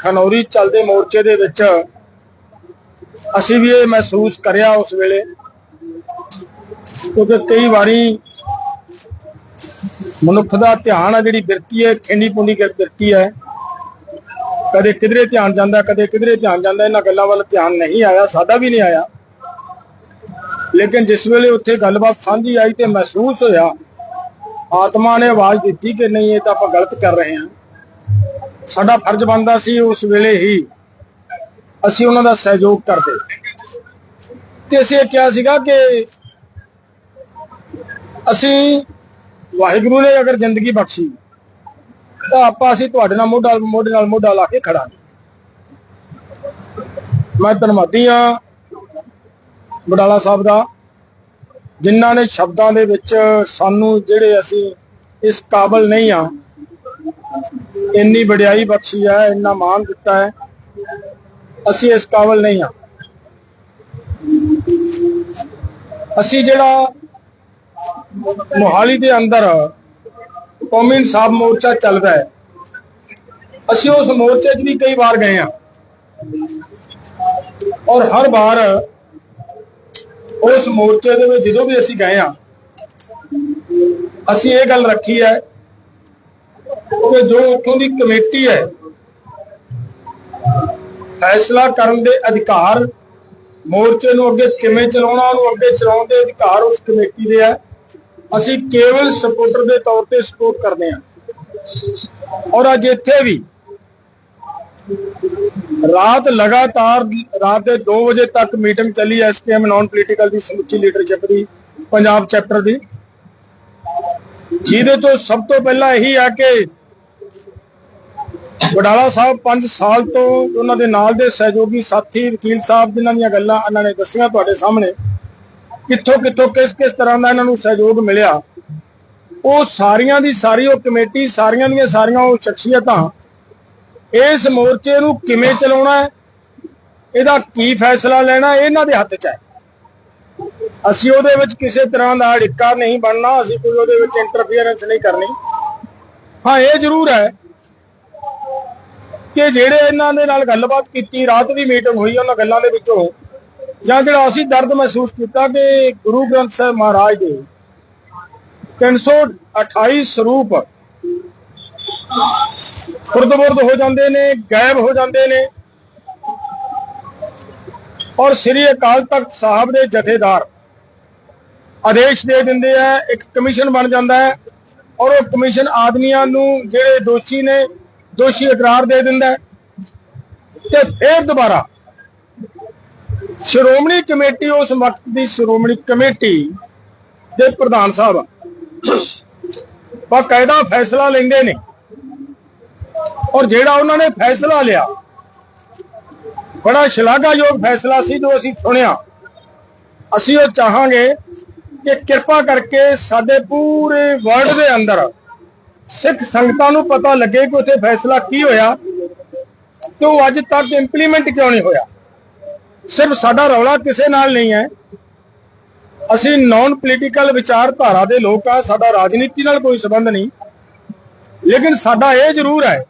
ਖਨੌਰੀ ਚੱਲਦੇ ਮੋਰਚੇ ਦੇ ਵਿੱਚ ਅਸੀਂ ਵੀ ਇਹ ਮਹਿਸੂਸ ਕਰਿਆ ਉਸ ਵੇਲੇ। ਕਿਉਂਕਿ ਕਈ ਵਾਰੀ ਮਨੁੱਖ ਦਾ ਧਿਆਨ ਆ ਜਿਹੜੀ ਬਿਰਤੀ ਹੈ ਖੇਂਡੀ ਪੁੰਡੀ ਬਿਰਤੀ ਹੈ। ਕਦੇ ਕਿਧਰੇ ਧਿਆਨ ਜਾਂਦਾ, ਕਦੇ ਕਿਧਰੇ ਧਿਆਨ ਜਾਂਦਾ, ਇਹਨਾਂ ਗੱਲਾਂ ਵੱਲ ਧਿਆਨ ਨਹੀਂ ਆਇਆ, ਸਾਡਾ ਵੀ ਨਹੀਂ ਆਇਆ। ਲੇਕਿਨ ਜਿਸ ਵੇਲੇ ਉੱਥੇ ਗੱਲਬਾਤ ਸਾਂਝੀ ਆਈ ਤੇ ਮਹਿਸੂਸ ਹੋਇਆ, ਆਤਮਾ ਨੇ ਆਵਾਜ਼ ਦਿੱਤੀ ਕਿ ਨਹੀਂ, ਇਹ ਤਾਂ ਆਪਾਂ ਗਲਤ ਕਰ ਰਹੇ ਹਾਂ। ਸਾਡਾ ਫਰਜ਼ ਬਣਦਾ ਸੀ ਉਸ ਵੇਲੇ ਹੀ ਅਸੀਂ ਉਹਨਾਂ ਦਾ ਸਹਿਯੋਗ ਕਰਦੇ। ਤੇ ਅਸੀਂ ਇਹ ਕਿਹਾ ਸੀਗਾ ਕਿ ਅਸੀਂ ਵਾਹਿਗੁਰੂ ਨੇ ਅਗਰ ਜ਼ਿੰਦਗੀ ਬਖਸ਼ੀ, ਤਾਂ ਆਪਾਂ ਅਸੀਂ ਤੁਹਾਡੇ ਨਾਲ ਮੋਢਾ, ਮੋਢੇ ਨਾਲ ਮੋਢਾ ਲਾ ਕੇ ਖੜਾਂਗੇ। ਮੈਂ ਧੰਨਵਾਦੀ ਆ ਬਡਾਲਾ ਸਾਹਿਬ ਦਾ, ਜਿਨ੍ਹਾਂ ਨੇ ਸ਼ਬਦਾਂ ਦੇ ਵਿੱਚ ਸਾਨੂੰ ਜਿਹੜੇ ਅਸੀਂ ਇਸ ਕਾਬਲ ਨਹੀਂ ਆ ਇੰਨੀ ਵਡਿਆਈ ਬਖਸ਼ੀ ਹੈ ਇੰਨਾ ਮਾਣ ਦਿੱਤਾ ਹੈ। ਅਸੀਂ ਇਸ ਕਾਬਲ ਨਹੀਂ ਆ ਅਸੀਂ ਜਿਹੜਾ ਮੋਹਾਲੀ ਦੇ ਅੰਦਰ ਕੌਮੀ ਇਨਸਾਫ ਮੋਰਚਾ ਚੱਲਦਾ ਹੈ, ਅਸੀਂ ਉਸ ਮੋਰਚੇ 'ਚ ਵੀ ਕਈ ਵਾਰ ਗਏ ਆ ਔਰ ਹਰ ਵਾਰ ਉਸ ਮੋਰਚੇ ਦੇ ਵਿੱਚ ਜਦੋਂ ਵੀ ਅਸੀਂ ਗਏ ਆ ਅਸੀਂ ਇਹ ਗੱਲ ਰੱਖੀ ਹੈ ਕਿ ਜੋ ਉੱਥੋਂ ਦੀ ਕਮੇਟੀ ਹੈ, ਫੈਸਲਾ ਕਰਨ ਦੇ ਅਧਿਕਾਰ ਮੋਰਚੇ ਨੂੰ ਅੱਗੇ ਕਿਵੇਂ ਚਲਾਉਣਾ, ਉਹਨੂੰ ਅੱਗੇ ਚਲਾਉਣ ਦੇ ਅਧਿਕਾਰ ਉਸ ਕਮੇਟੀ ਦੇ ਹੈ। ਅਸੀਂ ਕੇਵਲ ਸਪੋਰਟਰ ਦੇ ਤੌਰ ਤੇ ਸਪੋਰਟ ਕਰਦੇ ਹਾਂ। ਔਰ ਅੱਜ ਇੱਥੇ ਵੀ ਰਾਤ ਲਗਾਤਾਰ ਰਾਤ ਦੇ 2 ਵਜੇ ਤੱਕ ਮੀਟਿੰਗ ਚੱਲੀ ਐਸਕੇਐਮ ਨਾਨ ਪੋਲੀਟੀਕਲ ਦੀ, ਸਮੁੱਚੀ ਲੀਡਰਸ਼ਿਪ ਦੀ, ਪੰਜਾਬ ਚੈਪਟਰ ਦੀ। ਜਿਹਦੇ ਤੋਂ ਸਭ ਤੋਂ ਪਹਿਲਾਂ ਇਹੀ ਆ ਕਿ ਵਡਾਲਾ ਸਾਹਿਬ 5 ਸਾਲ ਤੋਂ ਉਹਨਾਂ ਦੇ ਨਾਲ ਦੇ ਸਹਿਯੋਗੀ ਸਾਥੀ ਵਕੀਲ ਸਾਹਿਬ ਜਿਨ੍ਹਾਂ ਦੀਆਂ ਗੱਲਾਂ ਇਹਨਾਂ ਨੇ ਦੱਸੀਆਂ ਤੁਹਾਡੇ ਸਾਹਮਣੇ, ਕਿੱਥੋਂ ਕਿੱਥੋਂ ਕਿਸ ਕਿਸ ਤਰ੍ਹਾਂ ਦਾ ਇਹਨਾਂ ਨੂੰ ਸਹਿਯੋਗ ਮਿਲਿਆ, ਉਹ ਸਾਰੀਆਂ ਦੀ ਸਾਰੀ ਉਹ ਕਮੇਟੀ, ਸਾਰੀਆਂ ਦੀਆਂ ਸਾਰੀਆਂ ਉਹ ਸ਼ਖਸੀਅਤਾਂ ਇਸ ਮੋਰਚੇ ਨੂੰ ਕਿਵੇਂ ਚਲਾਉਣਾ ਹੈ, ਇਹਦਾ ਕੀ ਫੈਸਲਾ ਲੈਣਾ ਇਹਨਾਂ ਦੇ ਹੱਥ 'ਚ ਹੈ। ਅਸੀਂ ਉਹਦੇ ਵਿੱਚ ਕਿਸੇ ਤਰ੍ਹਾਂ ਦਾ ਅੜਿੱਕਾ ਨਹੀਂ ਬਣਨਾ, ਅਸੀਂ ਕੋਈ ਉਹਦੇ ਵਿੱਚ ਇੰਟਰਫੀਅਰੈਂਸ ਨਹੀਂ ਕਰਨੀ। ਹਾਂ, ਇਹ ਜ਼ਰੂਰ ਹੈ ਕਿ ਜਿਹੜੇ ਇਹਨਾਂ ਦੇ ਨਾਲ ਗੱਲਬਾਤ ਕੀਤੀ, ਰਾਤ ਵੀ ਮੀਟਿੰਗ ਹੋਈ, ਉਹਨਾਂ ਗੱਲਾਂ ਦੇ ਵਿੱਚੋਂ ਜਾਂ ਜਿਹੜਾ ਅਸੀਂ ਦਰਦ ਮਹਿਸੂਸ ਕੀਤਾ ਕਿ ਗੁਰੂ ਗ੍ਰੰਥ ਸਾਹਿਬ ਮਹਾਰਾਜ ਦੇ 328 ਸਰੂਪ ਖੁਰਦ-ਬੁਰਦ ਹੋ ਜਾਂਦੇ ਨੇ, ਗਾਇਬ ਹੋ ਜਾਂਦੇ ਨੇ। ਔਰ ਸ੍ਰੀ ਅਕਾਲ ਤਖਤ ਸਾਹਿਬ ਦੇ ਜਥੇਦਾਰ ਆਦੇਸ਼ ਦੇ ਦਿੰਦੇ ਆ, ਇੱਕ ਕਮਿਸ਼ਨ ਬਣ ਜਾਂਦਾ ਹੈ। ਔਰ ਉਹ ਕਮਿਸ਼ਨ ਆਦਮੀਆਂ ਨੂੰ, ਜਿਹੜੇ ਦੋਸ਼ੀ ਨੇ ਦੋਸ਼ੀ ਇਕਰਾਰ ਦੇ ਦਿੰਦਾ ਤੇ ਫਿਰ ਦੁਬਾਰਾ ਸ਼੍ਰੋਮਣੀ ਕਮੇਟੀ, ਉਸ ਵਕਤ ਦੀ ਸ਼੍ਰੋਮਣੀ ਕਮੇਟੀ ਦੇ ਪ੍ਰਧਾਨ ਸਾਹਿਬ ਬਕਾਇਦਾ ਫੈਸਲਾ ਲੈਂਦੇ ਨੇ ਔਰ ਜਿਹੜਾ ਉਹਨਾਂ ਨੇ ਫੈਸਲਾ ਲਿਆ, ਬੜਾ ਸ਼ਲਾਘਾਯੋਗ ਫੈਸਲਾ ਸੀ ਜੋ ਅਸੀਂ ਸੁਣਿਆ। ਅਸੀਂ ਉਹ ਚਾਹਾਂਗੇ ਕਿ ਕਿਰਪਾ ਕਰਕੇ ਸਾਡੇ ਪੂਰੇ ਵਰਲਡ ਦੇ ਅੰਦਰ ਸਿੱਖ ਸੰਗਤਾਂ ਨੂੰ ਪਤਾ ਲੱਗੇ ਕਿ ਉੱਥੇ ਫੈਸਲਾ ਕੀ ਹੋਇਆ ਤੇ ਉਹ ਅੱਜ ਤੱਕ ਇੰਪਲੀਮੈਂਟ ਕਿਉਂ ਨਹੀਂ ਹੋਇਆ? ਸਿਰਫ ਸਾਡਾ ਰੌਲਾ ਕਿਸੇ ਨਾਲ ਨਹੀਂ ਹੈ। ਅਸੀਂ ਨਾਨ ਪੋਲੀਟੀਕਲ ਵਿਚਾਰਧਾਰਾ ਦੇ ਲੋਕ ਆ, ਸਾਡਾ ਰਾਜਨੀਤੀ ਨਾਲ ਕੋਈ ਸਬੰਧ ਨਹੀਂ। ਲੇਕਿਨ ਸਾਡਾ ਇਹ ਜ਼ਰੂਰ ਹੈ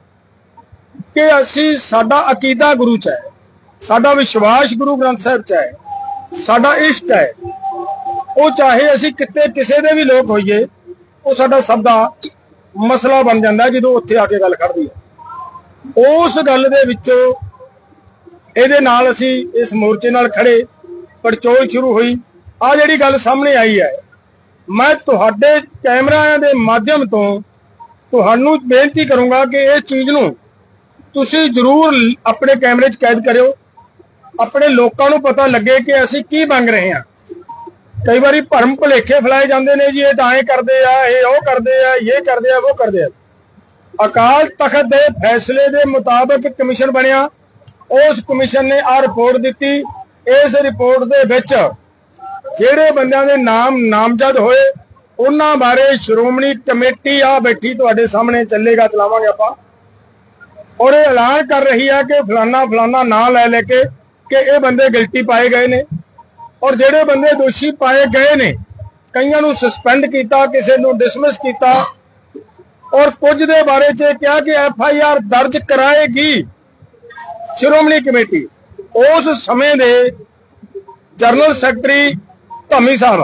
ਕਿ ਅਸੀਂ ਸਾਡਾ ਅਕੀਦਾ ਗੁਰੂ ਚ ਹੈ, ਸਾਡਾ ਵਿਸ਼ਵਾਸ ਗੁਰੂ ਗ੍ਰੰਥ ਸਾਹਿਬ ਚ ਹੈ, ਸਾਡਾ ਇਸ਼ਟ ਹੈ। ਉਹ ਚਾਹੇ ਅਸੀਂ ਕਿਤੇ ਕਿਸੇ ਦੇ ਵੀ ਲੋਕ ਹੋਈਏ, ਉਹ ਸਾਡਾ ਸਭ ਦਾ ਮਸਲਾ ਬਣ ਜਾਂਦਾ ਜਦੋਂ ਉੱਥੇ ਆ ਕੇ ਗੱਲ ਖੜਦੀ ਹੈ। ਉਸ ਗੱਲ ਦੇ ਵਿੱਚੋਂ ਇਹਦੇ ਨਾਲ ਅਸੀਂ ਇਸ ਮੋਰਚੇ ਨਾਲ ਖੜੇ, ਪੜਚੋਲ ਸ਼ੁਰੂ ਹੋਈ। ਆ ਜਿਹੜੀ ਗੱਲ ਸਾਹਮਣੇ ਆਈ ਹੈ, ਮੈਂ ਤੁਹਾਡੇ ਕੈਮਰਿਆਂ ਦੇ ਮਾਧਿਅਮ ਤੋਂ ਤੁਹਾਨੂੰ ਬੇਨਤੀ ਕਰੂੰਗਾ ਕਿ ਇਸ ਚੀਜ਼ ਨੂੰ ਤੁਸੀਂ ਜ਼ਰੂਰ ਆਪਣੇ ਕੈਮਰੇ 'ਚ ਕੈਦ ਕਰਿਓ। ਆਪਣੇ ਲੋਕਾਂ ਨੂੰ ਪਤਾ ਲੱਗੇ ਕਿ ਅਸੀਂ ਕੀ ਮੰਗ ਰਹੇ ਹਾਂ। ਕਈ ਵਾਰੀ ਭਰਮ ਭੁਲੇਖੇ ਫੈਲਾਏ ਜਾਂਦੇ ਨੇ ਜੀ, ਇਹ ਤਾਂ ਐਂ ਕਰਦੇ ਆ, ਇਹ ਉਹ ਕਰਦੇ ਆ, ਇਹ ਕਰਦੇ ਆ, ਉਹ ਕਰਦੇ ਆ। ਅਕਾਲ ਤਖਤ ਦੇ ਫੈਸਲੇ ਦੇ ਮੁਤਾਬਕ ਕਮਿਸ਼ਨ ਬਣਿਆ। ਉਸ ਕਮਿਸ਼ਨ ਨੇ ਆ ਰਿਪੋਰਟ ਦਿੱਤੀ। ਇਸ ਰਿਪੋਰਟ ਦੇ ਵਿੱਚ ਜਿਹੜੇ ਬੰਦਿਆਂ ਦੇ ਨਾਮ ਨਾਮਜ਼ਦ ਹੋਏ, ਉਹਨਾਂ ਬਾਰੇ ਸ਼੍ਰੋਮਣੀ ਕਮੇਟੀ ਆ ਬੈਠੀ ਤੁਹਾਡੇ ਸਾਹਮਣੇ, ਚੱਲੇਗਾ, ਚਲਾਵਾਂਗੇ ਆਪਾਂ। ਔਰ ਇਹ ਐਲਾਨ ਕਰ ਰਹੀ ਹੈ ਕਿ ਫਲਾਨਾ ਫਲਾਨਾ ਨਾਂ ਲੈ ਲੈ ਕੇ, ਕਿ ਇਹ ਬੰਦੇ ਗਿਲਟੀ ਪਾਏ ਗਏ ਨੇ। ਔਰ ਜਿਹੜੇ ਬੰਦੇ ਦੋਸ਼ੀ ਪਾਏ ਗਏ ਨੇ, ਕਈਆਂ ਨੂੰ ਸਸਪੈਂਡ ਕੀਤਾ, ਕਿਸੇ ਨੂੰ ਡਿਸਮਿਸ ਕੀਤਾ, ਔਰ ਕੁਝ ਦੇ ਬਾਰੇ ਚ ਇਹ ਕਿਹਾ ਕਿ ਐਫ ਆਈ ਆਰ ਦਰਜ ਕਰਾਏਗੀ ਸ਼੍ਰੋਮਣੀ ਕਮੇਟੀ। ਉਸ ਸਮੇਂ ਦੇ ਜਨਰਲ ਸੈਕਟਰੀ ਧਾਮੀ ਸਾਹਿਬ,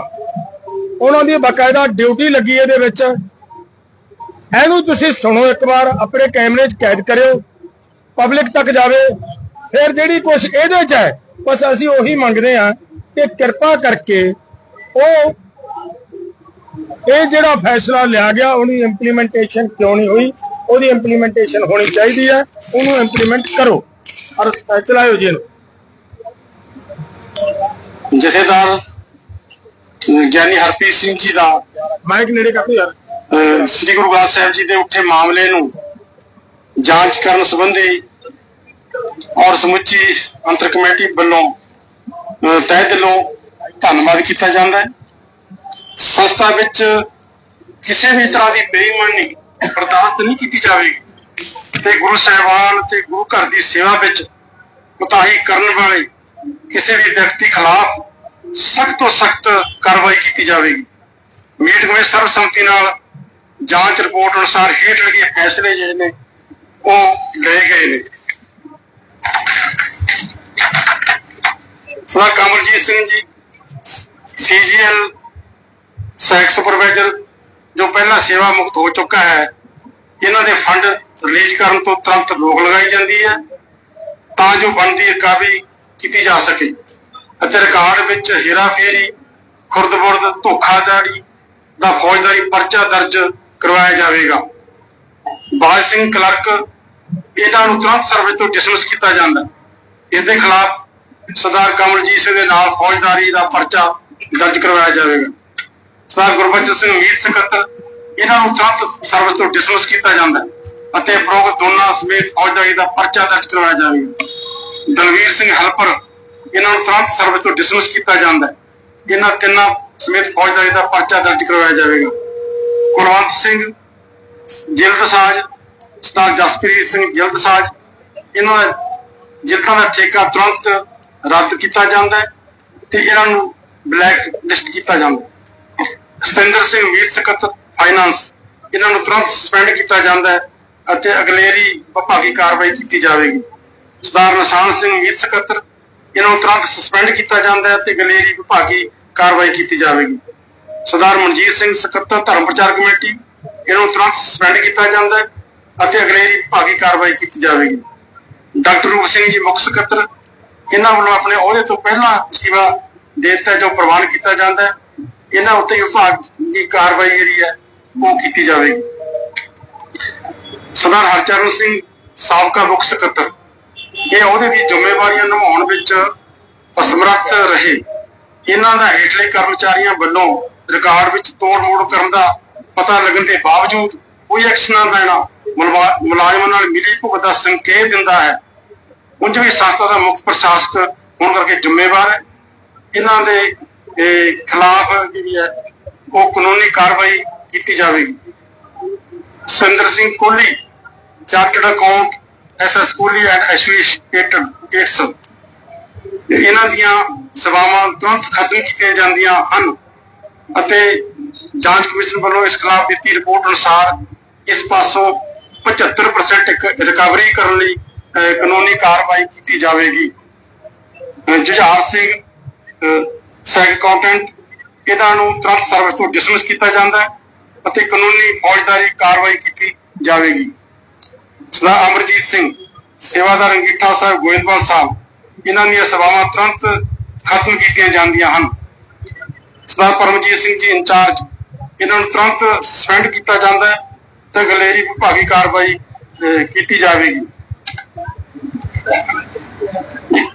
ਉਹਨਾਂ ਦੀ ਬਕਾਇਦਾ ਡਿਊਟੀ ਲੱਗੀ ਇਹਦੇ ਵਿੱਚ। ਇਹਨੂੰ ਤੁਸੀਂ ਸੁਣੋ ਇੱਕ ਵਾਰ, ਆਪਣੇ ਕੈਮਰੇ 'ਚ ਕੈਦ ਕਰਿਓ, ਪਬਲਿਕ ਤੱਕ ਜਾਵੇ। ਫਿਰ ਜਿਹੜੀ ਕੁਝ ਇਹਦੇ 'ਚ ਹੈ, ਬਸ ਅਸੀਂ ਉਹੀ ਮੰਗਦੇ ਹਾਂ ਕਿ ਕਿਰਪਾ ਕਰਕੇ ਉਹ ਇਹ ਜਿਹੜਾ ਫੈਸਲਾ ਲਿਆ ਗਿਆ ਉਹਦੀ ਇੰਪਲੀਮੈਂਟੇਸ਼ਨ ਕਿਉਂ ਨਹੀਂ ਹੋਈ? ਉਹਦੀ ਇੰਪਲੀਮੈਂਟੇਸ਼ਨ ਹੋਣੀ ਚਾਹੀਦੀ ਹੈ ਉਹਨੂੰ ਇੰਪਲੀਮੈਂਟ ਕਰੋ। ਔਰ ਚਲਾਇਓ ਜੀ ਇਹਨੂੰ। ਜਥੇਦਾਰ ਗਿਆਨੀ ਹਰਪ੍ਰੀਤ ਸਿੰਘ ਜੀ ਦਾ ਮਾਈਕ ਨੇੜੇ ਕਰ ਯਾਰ। ਸ੍ਰੀ ਗੁਰੂ ਗ੍ਰੰਥ ਸਾਹਿਬ ਜੀ ਦੇ ਉੱਠੇ ਮਾਮਲੇ ਨੂੰ ਜਾਂਚ ਕਰਨ ਸੰਬੰਧੀ ਔਰ ਸਮੁੱਚੀ ਅੰਤਰ ਕਮੇਟੀ ਵੱਲੋਂ ਤਹਿ ਦਿਲੋਂ ਧੰਨਵਾਦ ਕੀਤਾ ਜਾਂਦਾ ਹੈ। ਸੰਸਥਾ ਵਿੱਚ ਕਿਸੇ ਵੀ ਤਰ੍ਹਾਂ ਦੀ ਬੇਈਮਾਨੀ ਬਰਦਾਸ਼ਤ ਨਹੀਂ ਕੀਤੀ ਜਾਵੇਗੀ। ਤੇ ਗੁਰੂ ਸਾਹਿਬਾਨ ਤੇ ਗੁਰੂ ਘਰ ਦੀ ਸੇਵਾ ਵਿੱਚ ਕੁਤਾਹੀ ਕਰਨ ਵਾਲੇ ਕਿਸੇ ਵੀ ਵਿਅਕਤੀ ਖਿਲਾਫ ਸਖਤ ਤੋਂ ਸਖਤ ਕਾਰਵਾਈ ਕੀਤੀ ਜਾਵੇਗੀ। ਮੀਟਿੰਗ ਵਿੱਚ ਸਰਬਸੰਮਤੀ ਨਾਲ ਜਾਂਚ ਰਿਪੋਰਟ ਅਨੁਸਾਰ ਹੇਠ ਲਿਖੇ ਫੈਸਲੇ ਜਿਹੜੇ ਨੇ ਉਹ ਲਏ ਗਏ ਨੇ। ਸਰ ਕਮਰਜੀਤ ਸਿੰਘ ਜੀ, ਸੀਜੀਐਲ ਸੈਕ ਸੁਪਰਵਾਈਜ਼ਰ ਜੋ ਪਹਿਲਾਂ ਸੇਵਾ ਮੁਕਤ ਹੋ ਚੁੱਕਾ ਹੈ, ਇਹਨਾਂ ਦੇ ਫੰਡ ਰਿਲੀਜ਼ ਕਰਨ ਤੋਂ ਤੁਰੰਤ ਰੋਕ ਲਗਾਈ ਜਾਂਦੀ ਹੈ, ਤਾਂ ਜੋ ਬਣਦੀ ਕਾਰਵਾਈ ਕੀਤੀ ਜਾ ਸਕੇ ਅਤੇ ਰਿਕਾਰਡ ਵਿੱਚ ਹੇਰਾਫੇਰੀ ਖੁਰਦਬੁਰਦ ਧੋਖਾਧੜੀ ਦਾ ਫੌਜਦਾਰੀ ਪਰਚਾ ਦਰਜ ਕਰਵਾਇਆ ਜਾਵੇਗਾ ਬਾਜ ਸਿੰਘ ਕਲਰਕ, ਇਹਨਾਂ ਨੂੰ ਤੁਰੰਤ ਸਰਵਿਸ ਤੋਂ ਡਿਸਮਿਸ ਕੀਤਾ ਜਾਂਦਾ ਹੈ। ਇਸ ਦੇ ਖਿਲਾਫ ਸਰਦਾਰ ਕਮਲਜੀਤ ਸਿੰਘ ਦੇ ਨਾਲ ਫੌਜਦਾਰੀ ਦਾ ਪਰਚਾ ਦਰਜ ਕਰਵਾਇਆ ਜਾਵੇਗਾ। ਸਰਦਾਰ ਗੁਰਬਚਨ ਸਿੰਘ ਮੀਤ ਸਕੱਤਰ ਇਹਨਾਂ ਨੂੰ ਤੁਰੰਤ ਸਰਵਿਸ ਤੋਂ ਡਿਸਮਿਸ ਕੀਤਾ ਜਾਂਦਾ ਅਤੇ ਉਪਰੋਕਤ ਦੋਨਾਂ ਸਮੇਤ ਫੌਜਦਾਰੀ ਦਾ ਪਰਚਾ ਦਰਜ ਕਰਵਾਇਆ ਜਾਵੇਗਾ। ਦਲਵੀਰ ਸਿੰਘ ਹਲਪਰ, ਇਹਨਾਂ ਨੂੰ ਤੁਰੰਤ ਸਰਵਿਸ ਤੋਂ ਡਿਸਮਿਸ ਕੀਤਾ ਜਾਂਦਾ ਇਹਨਾਂ ਤਿੰਨਾਂ ਸਮੇਤ ਫੌਜਦਾਰੀ ਦਾ ਪਰਚਾ ਦਰਜ ਕਰਵਾਇਆ ਜਾਵੇਗਾ। ਕੁਲਵੰਤ ਸਿੰਘ ਜਿਲਦ ਸਾਜ ਸਤਾਰ ਜਸਪ੍ਰੀਤ ਸਿੰਘ ਜਿਲਦ ਸਾਜ, ਇਹਨਾਂ ਦਾ ਜਿਲਦਾਂ ਦਾ ਠੇਕਾ ਤੁਰੰਤ ਰੱਦ ਕੀਤਾ ਜਾਂਦਾ ਹੈ ਤੇ ਇਹਨਾਂ ਨੂੰ ਬਲੈਕ ਲਿਸਟ ਕੀਤਾ ਜਾਂਦਾ ਹੈ। ਸਤਿੰਦਰ ਸਿੰਘ ਵੀਰ ਸਕੱਤਰ ਫਾਈਨਾਂਸ ਇਹਨਾਂ ਨੂੰ ਤੁਰੰਤ ਸਸਪੈਂਡ ਕੀਤਾ ਜਾਂਦਾ ਹੈ ਅਤੇ ਅਗਲੇਰੀ ਵਿਭਾਗੀ ਕਾਰਵਾਈ ਕੀਤੀ ਜਾਵੇਗੀ। ਸਰਦਾਰ ਨਿਸ਼ਾਨ ਸਿੰਘ ਵੀਰ ਸਕੱਤਰ ਇਹਨਾਂ ਨੂੰ ਤੁਰੰਤ ਸਸਪੈਂਡ ਕੀਤਾ ਜਾਂਦਾ ਹੈ ਤੇ ਗਲੇਰੀ ਵਿਭਾਗੀ ਕਾਰਵਾਈ ਕੀਤੀ ਜਾਵੇਗੀ। ਸਰਦਾਰ ਮਨਜੀਤ ਸਿੰਘ ਸਕੱਤਰ ਧਰਮ ਪ੍ਰਚਾਰ ਕਮੇਟੀ ਇਹਨੂੰ ਤੁਰੰਤ ਸਸਪੈਂਡ ਕੀਤਾ ਜਾਂਦਾ ਹੈ ਅਤੇ ਅਗਲੇਰੀ ਵਿਭਾਗੀ ਕਾਰਵਾਈ ਕੀਤੀ ਜਾਵੇਗੀ। ਡਾਕਟਰ ਰੂਪ ਸਿੰਘ ਜੀ ਮੁੱਖ ਸਕੱਤਰ ਇਹਨਾਂ ਵੱਲੋਂ ਆਪਣੇ ਅਹੁਦੇ ਤੋਂ ਪਹਿਲਾਂ ਸੇਵਾ ਦੇ ਦਿੱਤਾ ਜੋ ਪ੍ਰਵਾਨ ਕੀਤਾ ਜਾਂਦਾ ਹੈ, ਇਹਨਾਂ ਉੱਤੇ ਵਿਭਾਗ ਦੀ ਕਾਰਵਾਈ ਜਿਹੜੀ ਹੈ, ਉਹ ਕੀਤੀ ਜਾਵੇਗੀ। ਸਰਦਾਰ ਹਰਚਰਨ ਸਿੰਘ ਸਾਬਕਾ ਮੁੱਖ ਸਕੱਤਰ, ਇਹ ਅਹੁਦੇ ਦੀ ਜ਼ਿੰਮੇਵਾਰੀਆਂ ਨਿਭਾਉਣ ਵਿੱਚ ਅਸਮਰੱਥ ਰਹੇ। ਇਹਨਾਂ ਦਾ ਹੇਠਲੇ ਕਰਮਚਾਰੀਆਂ ਵੱਲੋਂ ਰਿਕਾਰਡ ਵਿੱਚ ਤੋੜ-ਮੋੜ ਕਰਨ ਦਾ ਪਤਾ ਲੱਗਣ ਦੇ ਬਾਵਜੂਦ ਕੋਈ ਐਕਸ਼ਨ ਨਾ ਲੈਣਾ ਮੁਲਾਜ਼ਮਾਂ ਨਾਲ ਮਿਲੀ ਭੁਗਤ ਦਾ ਸੰਕੇਤ ਦਿੰਦਾ ਹੈ। ਉਂਝ ਵੀ ਸੰਸਥਾ ਦਾ ਮੁੱਖ ਪ੍ਰਸ਼ਾਸਕ ਹੋਣ ਕਰਕੇ ਜ਼ਿੰਮੇਵਾਰ ਹੈ। ਇਹਨਾਂ ਦੇ ਖਿਲਾਫ ਜਿਹੜੀ ਹੈ, ਉਹ ਕਾਨੂੰਨੀ ਕਾਰਵਾਈ ਕੀਤੀ ਜਾਵੇਗੀ। Sinder Singh Kohli chartered account SS Kohli and associated kits ਇਹਨਾਂ ਦੀਆਂ ਸੇਵਾਵਾਂ ਤੁਰੰਤ ਖਤਮ ਕੀਤੀਆਂ ਜਾਂਦੀਆਂ ਹਨ ਅਤੇ ਜਾਂਚ ਕਮਿਸ਼ਨ ਵੱਲੋਂ ਇਸ ਖਿਲਾਫ ਦਿੱਤੀ ਰਿਪੋਰਟ ਅਨੁਸਾਰ ਇਸ ਪਾਸੋਂ 75% ਇੱਕ ਰਿਕਵਰੀ ਕਰਨ ਲਈ ਕਾਨੂੰਨੀ ਕਾਰਵਾਈ ਕੀਤੀ ਜਾਵੇਗੀ। ਜੁਝਾਰ ਸਿੰਘ ਸੈਕ ਅਕਾਊਂਟੈਂਟ ਇਹਨਾਂ ਨੂੰ ਤੁਰੰਤ ਸਰਵਿਸ ਤੋਂ ਡਿਸਮਿਸ ਕੀਤਾ ਜਾਂਦਾ ਹੈ ਅਤੇ ਕਾਨੂੰਨੀ ਫੌਜਦਾਰੀ ਕਾਰਵਾਈ ਕੀਤੀ ਜਾਵੇਗੀ। ਸਰਦਾਰ ਅਮਰਜੀਤ ਸਿੰਘ, ਸੇਵਾਦਾਰ ਅੰਗੀਠਾ ਸਾਹਿਬ, ਗੋਇੰਦਵਾਲ ਸਾਹਿਬ, ਇਹਨਾਂ ਦੀਆਂ ਸੇਵਾਵਾਂ ਤੁਰੰਤ ਖਤਮ ਕੀਤੀਆਂ ਜਾਂਦੀਆਂ ਹਨ। ਸਰਦਾਰ ਪਰਮਜੀਤ ਸਿੰਘ ਜੀ ਇੰਚਾਰਜ, ਇਹਨਾਂ ਨੂੰ ਤੁਰੰਤ ਸਸਪੈਂਡ ਕੀਤਾ ਜਾਂਦਾ ਹੈ ਤੇ ਗਲੇਰੀ ਵਿਭਾਗੀ ਕਾਰਵਾਈ ਕੀਤੀ ਜਾਵੇਗੀ।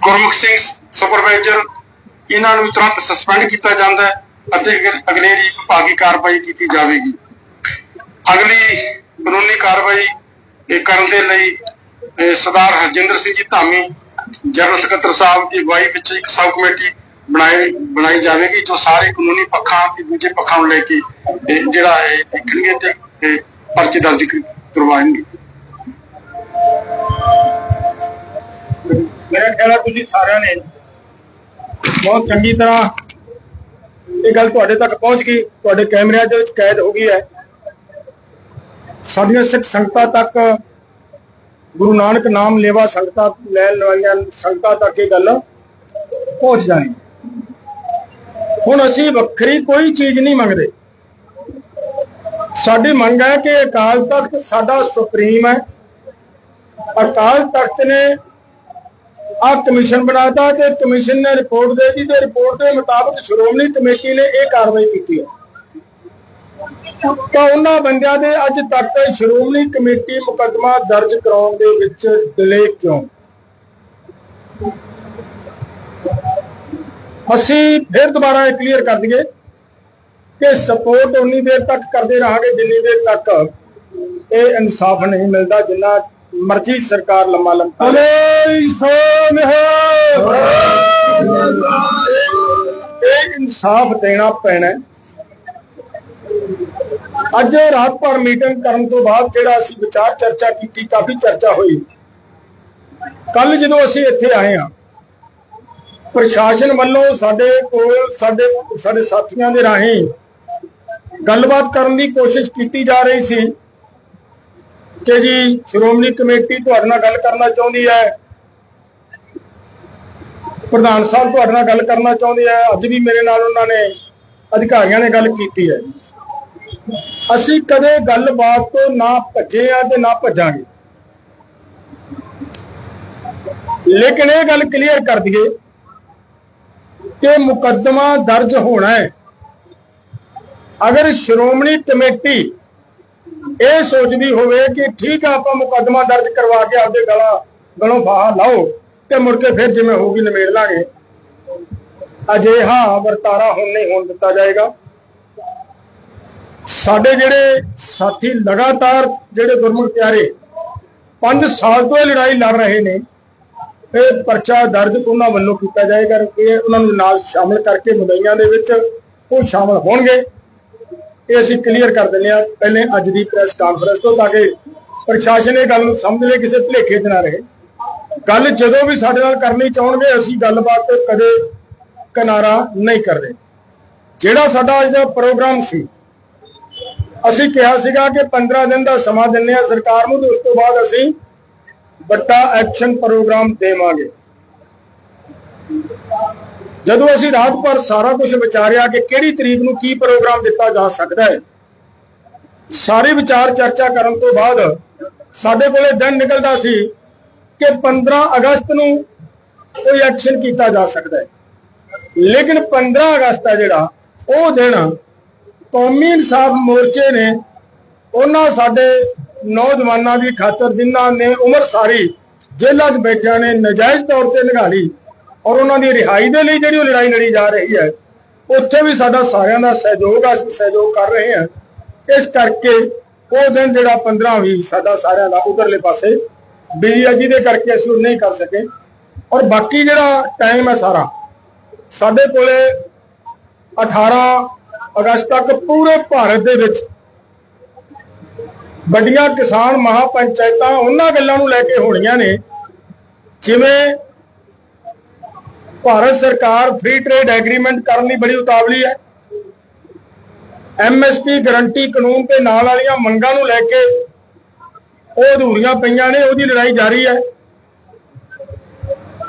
ਗੁਰਮੁਖ ਸਿੰਘ ਸੁਪਰਵਾਈਜ਼ਰ, ਇਹਨਾਂ ਨੂੰ ਤੁਰੰਤ ਸਸਪੈਂਡ ਕੀਤਾ ਜਾਂਦਾ ਹੈ ਅਤੇ ਅਗਲੇਰੀ ਵਿਭਾਗੀ ਕਾਰਵਾਈ ਕੀਤੀ ਜਾਵੇਗੀ। ਅਗਲੀ ਕਾਨੂੰਨੀ ਕਾਰਵਾਈ ਇਹ ਕਰਨ ਦੇ ਲਈ ਸਰਦਾਰ ਹਰਜਿੰਦਰ ਸਿੰਘ ਜੀ ਧਾਮੀ, ਜਨਰਲ ਸਕੱਤਰ ਸਾਹਿਬ ਦੀ ਅਗਵਾਈ ਵਿੱਚ ਇੱਕ ਸਬ ਕਮੇਟੀ ਬਣਾਈ ਬਣਾਈ ਜਾਵੇਗੀ, ਜੋ ਸਾਰੇ ਕਾਨੂੰਨੀ ਪੱਖਾਂ ਤੇ ਦੂਜੇ ਪੱਖਾਂ ਨੂੰ ਲੈ ਕੇ ਇਹ ਜਿਹੜਾ ਇਹ ਦੇਖਣਗੇ ਤੇ ਪਰਚੇ ਦਰਜ ਕਰਵਾਉਣਗੇ ਮੇਰਾ ਖਿਆਲ ਤੁਸੀਂ ਸਾਰਿਆਂ ਨੇ। ਬਹੁਤ ਚੰਗੀ ਤਰ੍ਹਾਂ ਇਹ ਗੱਲ ਤੁਹਾਡੇ ਤੱਕ ਪਹੁੰਚ ਗਈ। ਤੁਹਾਡੇ ਕੈਮਰਿਆਂ ਦੇ ਵਿੱਚ ਕੈਦ ਹੋ ਗਈ ਹੈ। ਸਾਡੀਆਂ ਸਿੱਖ ਸੰਗਤਾਂ ਤੱਕ ਗੁਰੂ ਨਾਨਕ ਨਾਮ ਲੇਵਾ ਸੰਗਤਾਂ ਲੈਣ ਵਾਲੀਆਂ ਸੰਗਤਾਂ ਤੱਕ ਇਹ ਗੱਲ ਪਹੁੰਚ ਜਾਣੀ। ਹੁਣ ਅਸੀਂ ਵੱਖਰੀ ਕੋਈ ਚੀਜ਼ ਨਹੀਂ ਮੰਗਦੇ। ਸਾਡੀ ਮੰਗ ਹੈ ਕਿ ਅਕਾਲ ਤਖਤ ਸਾਡਾ ਸੁਪਰੀਮ ਹੈ। ਅਕਾਲ ਤਖਤ ਨੇ ਆ ਕਮਿਸ਼ਨ ਬਣਾਤਾ ਤੇ ਕਮਿਸ਼ਨ ਨੇ ਰਿਪੋਰਟ ਦੇ ਦਿੱਤੀ ਤੇ ਰਿਪੋਰਟ ਦੇ ਮੁਤਾਬਕ ਸ਼੍ਰੋਮਣੀ ਕਮੇਟੀ ਨੇ ਇਹ ਕਾਰਵਾਈ ਕੀਤੀ ਹੈ। ਤਾਂ ਉਹਨਾਂ ਬੰਦਿਆਂ ਦੇ ਅੱਜ ਤੱਕ ਸ਼੍ਰੋਮਣੀ ਕਮੇਟੀ ਮੁਕੱਦਮਾ ਦਰਜ ਕਰਾਉਣ ਦੇ ਵਿੱਚ ਡਿਲੇ ਕਿਉਂ? ਅਸੀਂ ਫਿਰ ਦੁਬਾਰਾ ਇਹ ਕਲੀਅਰ ਕਰ ਦਈਏ ਕਿ ਸਪੋਰਟ ਉਨੀ ਦੇਰ ਤੱਕ ਕਰਦੇ ਰਹਾਂਗੇ, ਜਿੰਨੀ ਦੇਰ ਤੱਕ ਇਹ ਇਨਸਾਫ ਨਹੀਂ ਮਿਲਦਾ, ਜਿੰਨਾ ਮਰਜ਼ੀ ਸਰਕਾਰ ਲੰਮਾ ਲੰਮਾ ਬੋਲੇ ਸੋਨਿਹਾ ਇਹ ਇਨਸਾਫ ਦੇਣਾ ਪੈਣਾ ਹੈ। ਅੱਜ ਰਾਤ ਭਰ ਮੀਟਿੰਗ ਕਰਨ ਤੋਂ ਬਾਅਦ ਜਿਹੜਾ ਅਸੀਂ ਵਿਚਾਰ ਚਰਚਾ ਕੀਤੀ ਕਾਫੀ ਚਰਚਾ ਹੋਈ। ਕੱਲ ਜਦੋਂ ਅਸੀਂ ਇੱਥੇ ਆਏ ਹਾਂ ਪ੍ਰਸ਼ਾਸਨ ਵੱਲੋਂ ਸਾਡੇ ਕੋਲ ਸਾਡੇ ਸਾਡੇ ਸਾਥੀਆਂ ਦੇ ਰਾਹੀਂ ਗੱਲਬਾਤ ਕਰਨ ਦੀ ਕੋਸ਼ਿਸ਼ ਕੀਤੀ ਜਾ ਰਹੀ ਸੀ। ਕਿ ਜੀ ਸ਼੍ਰੋਮਣੀ ਕਮੇਟੀ ਤੁਹਾਡੇ ਨਾਲ ਗੱਲ ਕਰਨਾ ਚਾਹੁੰਦੀ ਹੈ? ਪ੍ਰਧਾਨ ਸਾਹਿਬ ਤੁਹਾਡੇ ਨਾਲ ਗੱਲ ਕਰਨਾ ਚਾਹੁੰਦੇ ਆ। ਅੱਜ ਵੀ ਮੇਰੇ ਨਾਲ ਉਹਨਾਂ ਨੇ ਅਧਿਕਾਰੀਆਂ ਨੇ ਗੱਲ ਕੀਤੀ ਹੈ। ਅਸੀਂ ਕਦੇ ਗੱਲਬਾਤ ਤੋਂ ਨਾ ਭੱਜੇ ਆ ਤੇ ਨਾ ਭੱਜਾਂਗੇ। ਲੇਕਿਨ ਇਹ ਗੱਲ ਕਲੀਅਰ ਕਰ ਦਈਏ ਕਿ ਮੁਕੱਦਮਾ ਦਰਜ ਹੋਣਾ ਹੈ। ਅਗਰ ਸ਼੍ਰੋਮਣੀ ਕਮੇਟੀ ਇਹ ਸੋਚਦੀ ਹੋਵੇ ਕਿ ਠੀਕ ਆ, ਆਪਾਂ ਮੁਕੱਦਮਾ ਦਰਜ ਕਰਵਾ ਕੇ ਆਪਦੇ ਗਲਾ, ਗਲੋਂ ਬਾਹਰ ਲਾਓ ਤੇ ਮੁੜ ਕੇ ਫਿਰ ਜਿਵੇਂ ਹੋਊਗੀ ਨਿਮੇੜ ਲਾਂਗੇ। ਅਜਿਹਾ ਵਰਤਾਰਾ ਹੁਣ ਨਹੀਂ ਹੋਣ ਦਿੱਤਾ ਜਾਏਗਾ। ਸਾਡੇ ਜਿਹੜੇ ਸਾਥੀ ਲਗਾਤਾਰ ਜਿਹੜੇ ਗੁਰਮੁਖ ਪਿਆਰੇ 5 ਸਾਲ ਤੋਂ ਇਹ ਲੜਾਈ ਲੜ ਰਹੇ ਨੇ। ਇਹ ਪਰਚਾ ਦਰਜ ਉਹਨਾਂ ਵੱਲੋਂ ਕੀਤਾ ਜਾਏਗਾ ਕਿ ਉਹਨਾਂ ਨੂੰ ਨਾਲ ਸ਼ਾਮਲ ਕਰਕੇ ਮੁਦਈਆਂ ਦੇ ਵਿੱਚ ਉਹ ਸ਼ਾਮਲ ਹੋਣਗੇ। ਇਹ ਅਸੀਂ ਕਲੀਅਰ ਕਰ ਦਿੰਦੇ ਆ ਪਹਿਲੇ ਅੱਜ ਦੀ ਪ੍ਰੈਸ ਕਾਨਫਰੰਸ ਤੋਂ ਤਾਂ ਕਿ ਪ੍ਰਸ਼ਾਸਨ ਇਹ ਗੱਲ ਨੂੰ ਸਮਝ ਲੈ, ਕਿਸੇ ਭੁਲੇਖੇ 'ਚ ਨਾ ਰਹੇ। ਗੱਲ ਜਦੋਂ ਵੀ ਸਾਡੇ ਨਾਲ ਕਰਨੀ ਚਾਹਣਗੇ, ਅਸੀਂ ਗੱਲਬਾਤ ਤੇ ਕਦੇ ਕਿਨਾਰਾ ਨਹੀਂ ਕਰਦੇ। ਜਿਹੜਾ ਸਾਡਾ ਅੱਜ ਦਾ ਪ੍ਰੋਗਰਾਮ ਸੀ, ਅਸੀਂ ਕਿਹਾ ਸੀਗਾ ਕਿ 15 ਦਿਨ ਦਾ ਸਮਾਂ ਦਿੰਨੇ ਆ ਸਰਕਾਰ ਨੂੰ, ਤੇ ਉਸ ਤੋਂ ਬਾਅਦ ਅਸੀਂ ਵੱਡਾ ਐਕਸ਼ਨ ਪ੍ਰੋਗਰਾਮ ਦੇਵਾਂਗੇ। ਜਦੋਂ ਅਸੀਂ ਰਾਤ ਭਰ ਸਾਰਾ ਕੁਝ ਵਿਚਾਰਿਆ ਕਿ ਕਿਹੜੀ ਤਰੀਕ ਨੂੰ ਕੀ ਪ੍ਰੋਗਰਾਮ ਦਿੱਤਾ ਜਾ ਸਕਦਾ ਹੈ, ਸਾਰੇ ਵਿਚਾਰ ਚਰਚਾ ਕਰਨ ਤੋਂ ਬਾਅਦ ਸਾਡੇ ਕੋਲੇ ਦਿਨ ਨਿਕਲਦਾ ਸੀ ਕਿ 15 ਅਗਸਤ ਨੂੰ ਕੋਈ ਐਕਸ਼ਨ ਕੀਤਾ ਜਾ ਸਕਦਾ ਹੈ। ਲੇਕਿਨ 15 ਅਗਸਤ ਹੈ ਜਿਹੜਾ, ਉਹ ਦਿਨ ਕੌਮੀ ਇਨਸਾਫ ਮੋਰਚੇ ਨੇ ਉਹਨਾਂ ਸਾਡੇ ਨੌਜਵਾਨਾਂ ਦੀ ਖਾਤਰ ਜਿਨ੍ਹਾਂ ਨੇ ਉਮਰ ਸਾਰੀ ਜੇਲ੍ਹਾਂ 'ਚ ਬੈਠਿਆਂ ਨੇ, ਨਜਾਇਜ਼ ਤੌਰ ਤੇ ਨਿਗਾਲੀ ਔਰ ਉਹਨਾਂ ਦੀ ਰਿਹਾਈ ਦੇ ਲਈ ਜਿਹੜੀ ਉਹ ਲੜਾਈ ਲੜੀ ਜਾ ਰਹੀ ਹੈ, ਉੱਥੇ ਵੀ ਸਾਡਾ ਸਾਰਿਆਂ ਦਾ ਸਹਿਯੋਗ ਆ, ਅਸੀਂ ਸਹਿਯੋਗ ਕਰ ਰਹੇ ਹਾਂ। ਇਸ ਕਰਕੇ ਉਹ ਦਿਨ ਜਿਹੜਾ 15 ਵੀ ਸਾਡਾ ਸਾਰਿਆਂ ਦਾ ਉਧਰਲੇ ਪਾਸੇ ਬਿਜ਼ੀ ਆ, ਜਿਹਦੇ ਕਰਕੇ ਅਸੀਂ ਉਹ ਨਹੀਂ ਕਰ ਸਕੇ। ਔਰ ਬਾਕੀ ਜਿਹੜਾ ਟਾਈਮ ਹੈ ਸਾਰਾ, ਸਾਡੇ ਕੋਲੇ 18 ਅਗਸਤ ਤੱਕ ਪੂਰੇ ਭਾਰਤ ਦੇ ਵਿੱਚ ਵੱਡੀਆਂ ਕਿਸਾਨ ਮਹਾਪੰਚਾਇਤਾਂ ਉਹਨਾਂ ਗੱਲਾਂ ਨੂੰ ਲੈ ਕੇ ਹੋਣੀਆਂ ਨੇ, ਜਿਵੇਂ ਭਾਰਤ ਸਰਕਾਰ ਫ੍ਰੀ ਟ੍ਰੇਡ ਐਗਰੀਮੈਂਟ ਕਰਨ ਲਈ ਬੜੀ ਉਤਾਵਲੀ ਹੈ। ਐਮਐਸਪੀ ਗਰੰਟੀ ਕਾਨੂੰਨ ਤੇ ਨਾਲ ਵਾਲੀਆਂ ਮੰਗਾਂ ਨੂੰ ਲੈ ਕੇ ਉਹ ਅਧੂਰੀਆਂ ਪਈਆਂ ਨੇ, ਉਹਦੀ ਲੜਾਈ ਜਾਰੀ ਹੈ।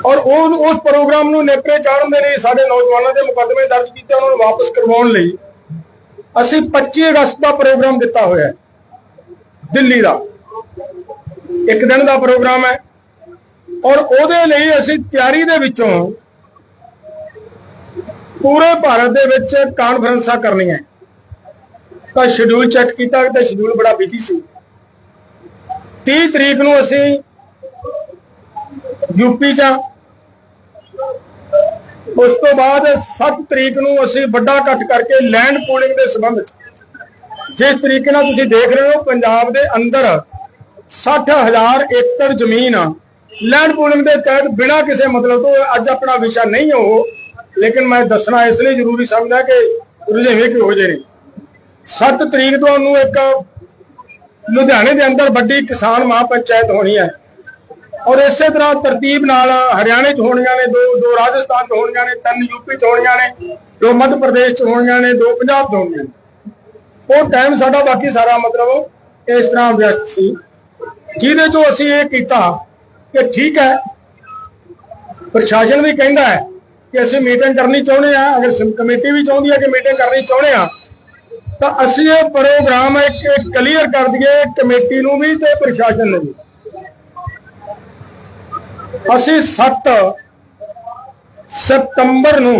ਔਰ ਉਹ ਉਸ ਪ੍ਰੋਗਰਾਮ ਨੂੰ ਨੇਪਰੇ ਚਾੜਨ ਦੇ ਲਈ ਸਾਡੇ ਨੌਜਵਾਨਾਂ ਦੇ ਮੁਕੱਦਮੇ ਦਰਜ ਕੀਤੇ, ਉਹਨਾਂ ਨੂੰ ਵਾਪਸ ਕਰਵਾਉਣ ਲਈ ਅਸੀਂ 25 ਅਗਸਤ ਦਾ ਪ੍ਰੋਗਰਾਮ ਦਿੱਤਾ ਹੋਇਆ ਹੈ, ਦਿੱਲੀ ਦਾ। ਇੱਕ ਦਿਨ ਦਾ ਪ੍ਰੋਗਰਾਮ ਹੈ। ਔਰ ਉਹਦੇ ਲਈ ਅਸੀਂ ਤਿਆਰੀ ਦੇ ਵਿੱਚੋਂ ਪੂਰੇ ਭਾਰਤ ਦੇ ਵਿੱਚ ਕਾਨਫਰੰਸਾਂ ਕਰਨੀਆਂ। ਤਾਂ ਸ਼ਡਿਊਲ ਚੈੱਕ ਕੀਤਾ ਤੇ ਸ਼ਡਿਊਲ ਬੜਾ ਬਿਜ਼ੀ ਸੀ। 30 ਤਰੀਕ ਨੂੰ ਅਸੀਂ ਯੂਪੀ ਚ ਉਸ ਤੋਂ ਬਾਅਦ 7 ਤਰੀਕ ਨੂੰ ਅਸੀਂ ਵੱਡਾ ਇਕੱਠ ਕਰਕੇ ਲੈਂਡ ਪੂਲਿੰਗ ਦੇ ਸੰਬੰਧ ਚ। ਜਿਸ ਤਰੀਕੇ ਨਾਲ ਤੁਸੀਂ ਦੇਖ ਰਹੇ ਹੋ, ਪੰਜਾਬ ਦੇ ਅੰਦਰ 60000 ਏਕੜ ਜ਼ਮੀਨ ਲੈਂਡ ਪੂਲਿੰਗ ਦੇ ਤਹਿਤ ਬਿਨਾਂ ਕਿਸੇ ਮਤਲਬ ਤੋਂ ਅੱਜ ਆਪਣਾ ਵਿਸ਼ਾ ਨਹੀਂ ਉਹ। ਲੇਕਿਨ ਮੈਂ ਦੱਸਣਾ ਇਸ ਲਈ ਜ਼ਰੂਰੀ ਸਮਝਦਾ ਕਿ ਰੁਝੇਵੇਂ ਕਿ ਹੋ ਜੇ ਨੇ। 7 ਤਰੀਕ ਤੋਂ ਨੂੰ ਇੱਕ ਲੁਧਿਆਣੇ ਦੇ ਅੰਦਰ ਵੱਡੀ ਕਿਸਾਨ ਮਹਾਪੰਚਾਇਤ ਹੋਣੀ ਹੈ। ਔਰ ਇਸੇ ਤਰ੍ਹਾਂ ਤਰਤੀਬ ਨਾਲ ਹਰਿਆਣੇ 'ਚ ਹੋਣੀਆਂ ਨੇ, ਦੋ ਦੋ ਰਾਜਸਥਾਨ 'ਚ ਹੋਣੀਆਂ ਨੇ, ਤਿੰਨ ਯੂਪੀ 'ਚ ਹੋਣੀਆਂ ਨੇ, ਦੋ ਮੱਧ ਪ੍ਰਦੇਸ਼ 'ਚ ਹੋਣੀਆਂ ਨੇ, ਦੋ ਪੰਜਾਬ 'ਚ ਹੋਣੀਆਂ ਨੇ। ਉਹ ਟਾਈਮ ਸਾਡਾ ਬਾਕੀ ਸਾਰਾ ਮਤਲਬ ਇਸ ਤਰ੍ਹਾਂ ਵਿਅਸਤ ਸੀ। ਜਿਹਦੇ 'ਚੋਂ ਅਸੀਂ ਇਹ ਕੀਤਾ ਕਿ ਠੀਕ ਹੈ, ਪ੍ਰਸ਼ਾਸਨ ਵੀ ਕਹਿੰਦਾ ਹੈ ਕਿ ਅਸੀਂ ਮੀਟਿੰਗ ਕਰਨੀ ਚਾਹੁੰਦੇ ਆ ਅਗਰ ਕਮੇਟੀ ਵੀ ਚਾਹੁੰਦੀ ਹੈ ਕਿ ਮੀਟਿੰਗ ਕਰਨੀ ਚਾਹੁੰਦੇ ਆ ਤਾਂ ਅਸੀਂ ਇਹ ਪ੍ਰੋਗਰਾਮ ਇੱਕ ਕਲੀਅਰ ਕਰ ਦਈਏ ਕਮੇਟੀ ਨੂੰ ਵੀ ਤੇ ਪ੍ਰਸ਼ਾਸਨ ਨੂੰ ਵੀ। ਅਸੀਂ 7 ਸਤੰਬਰ ਨੂੰ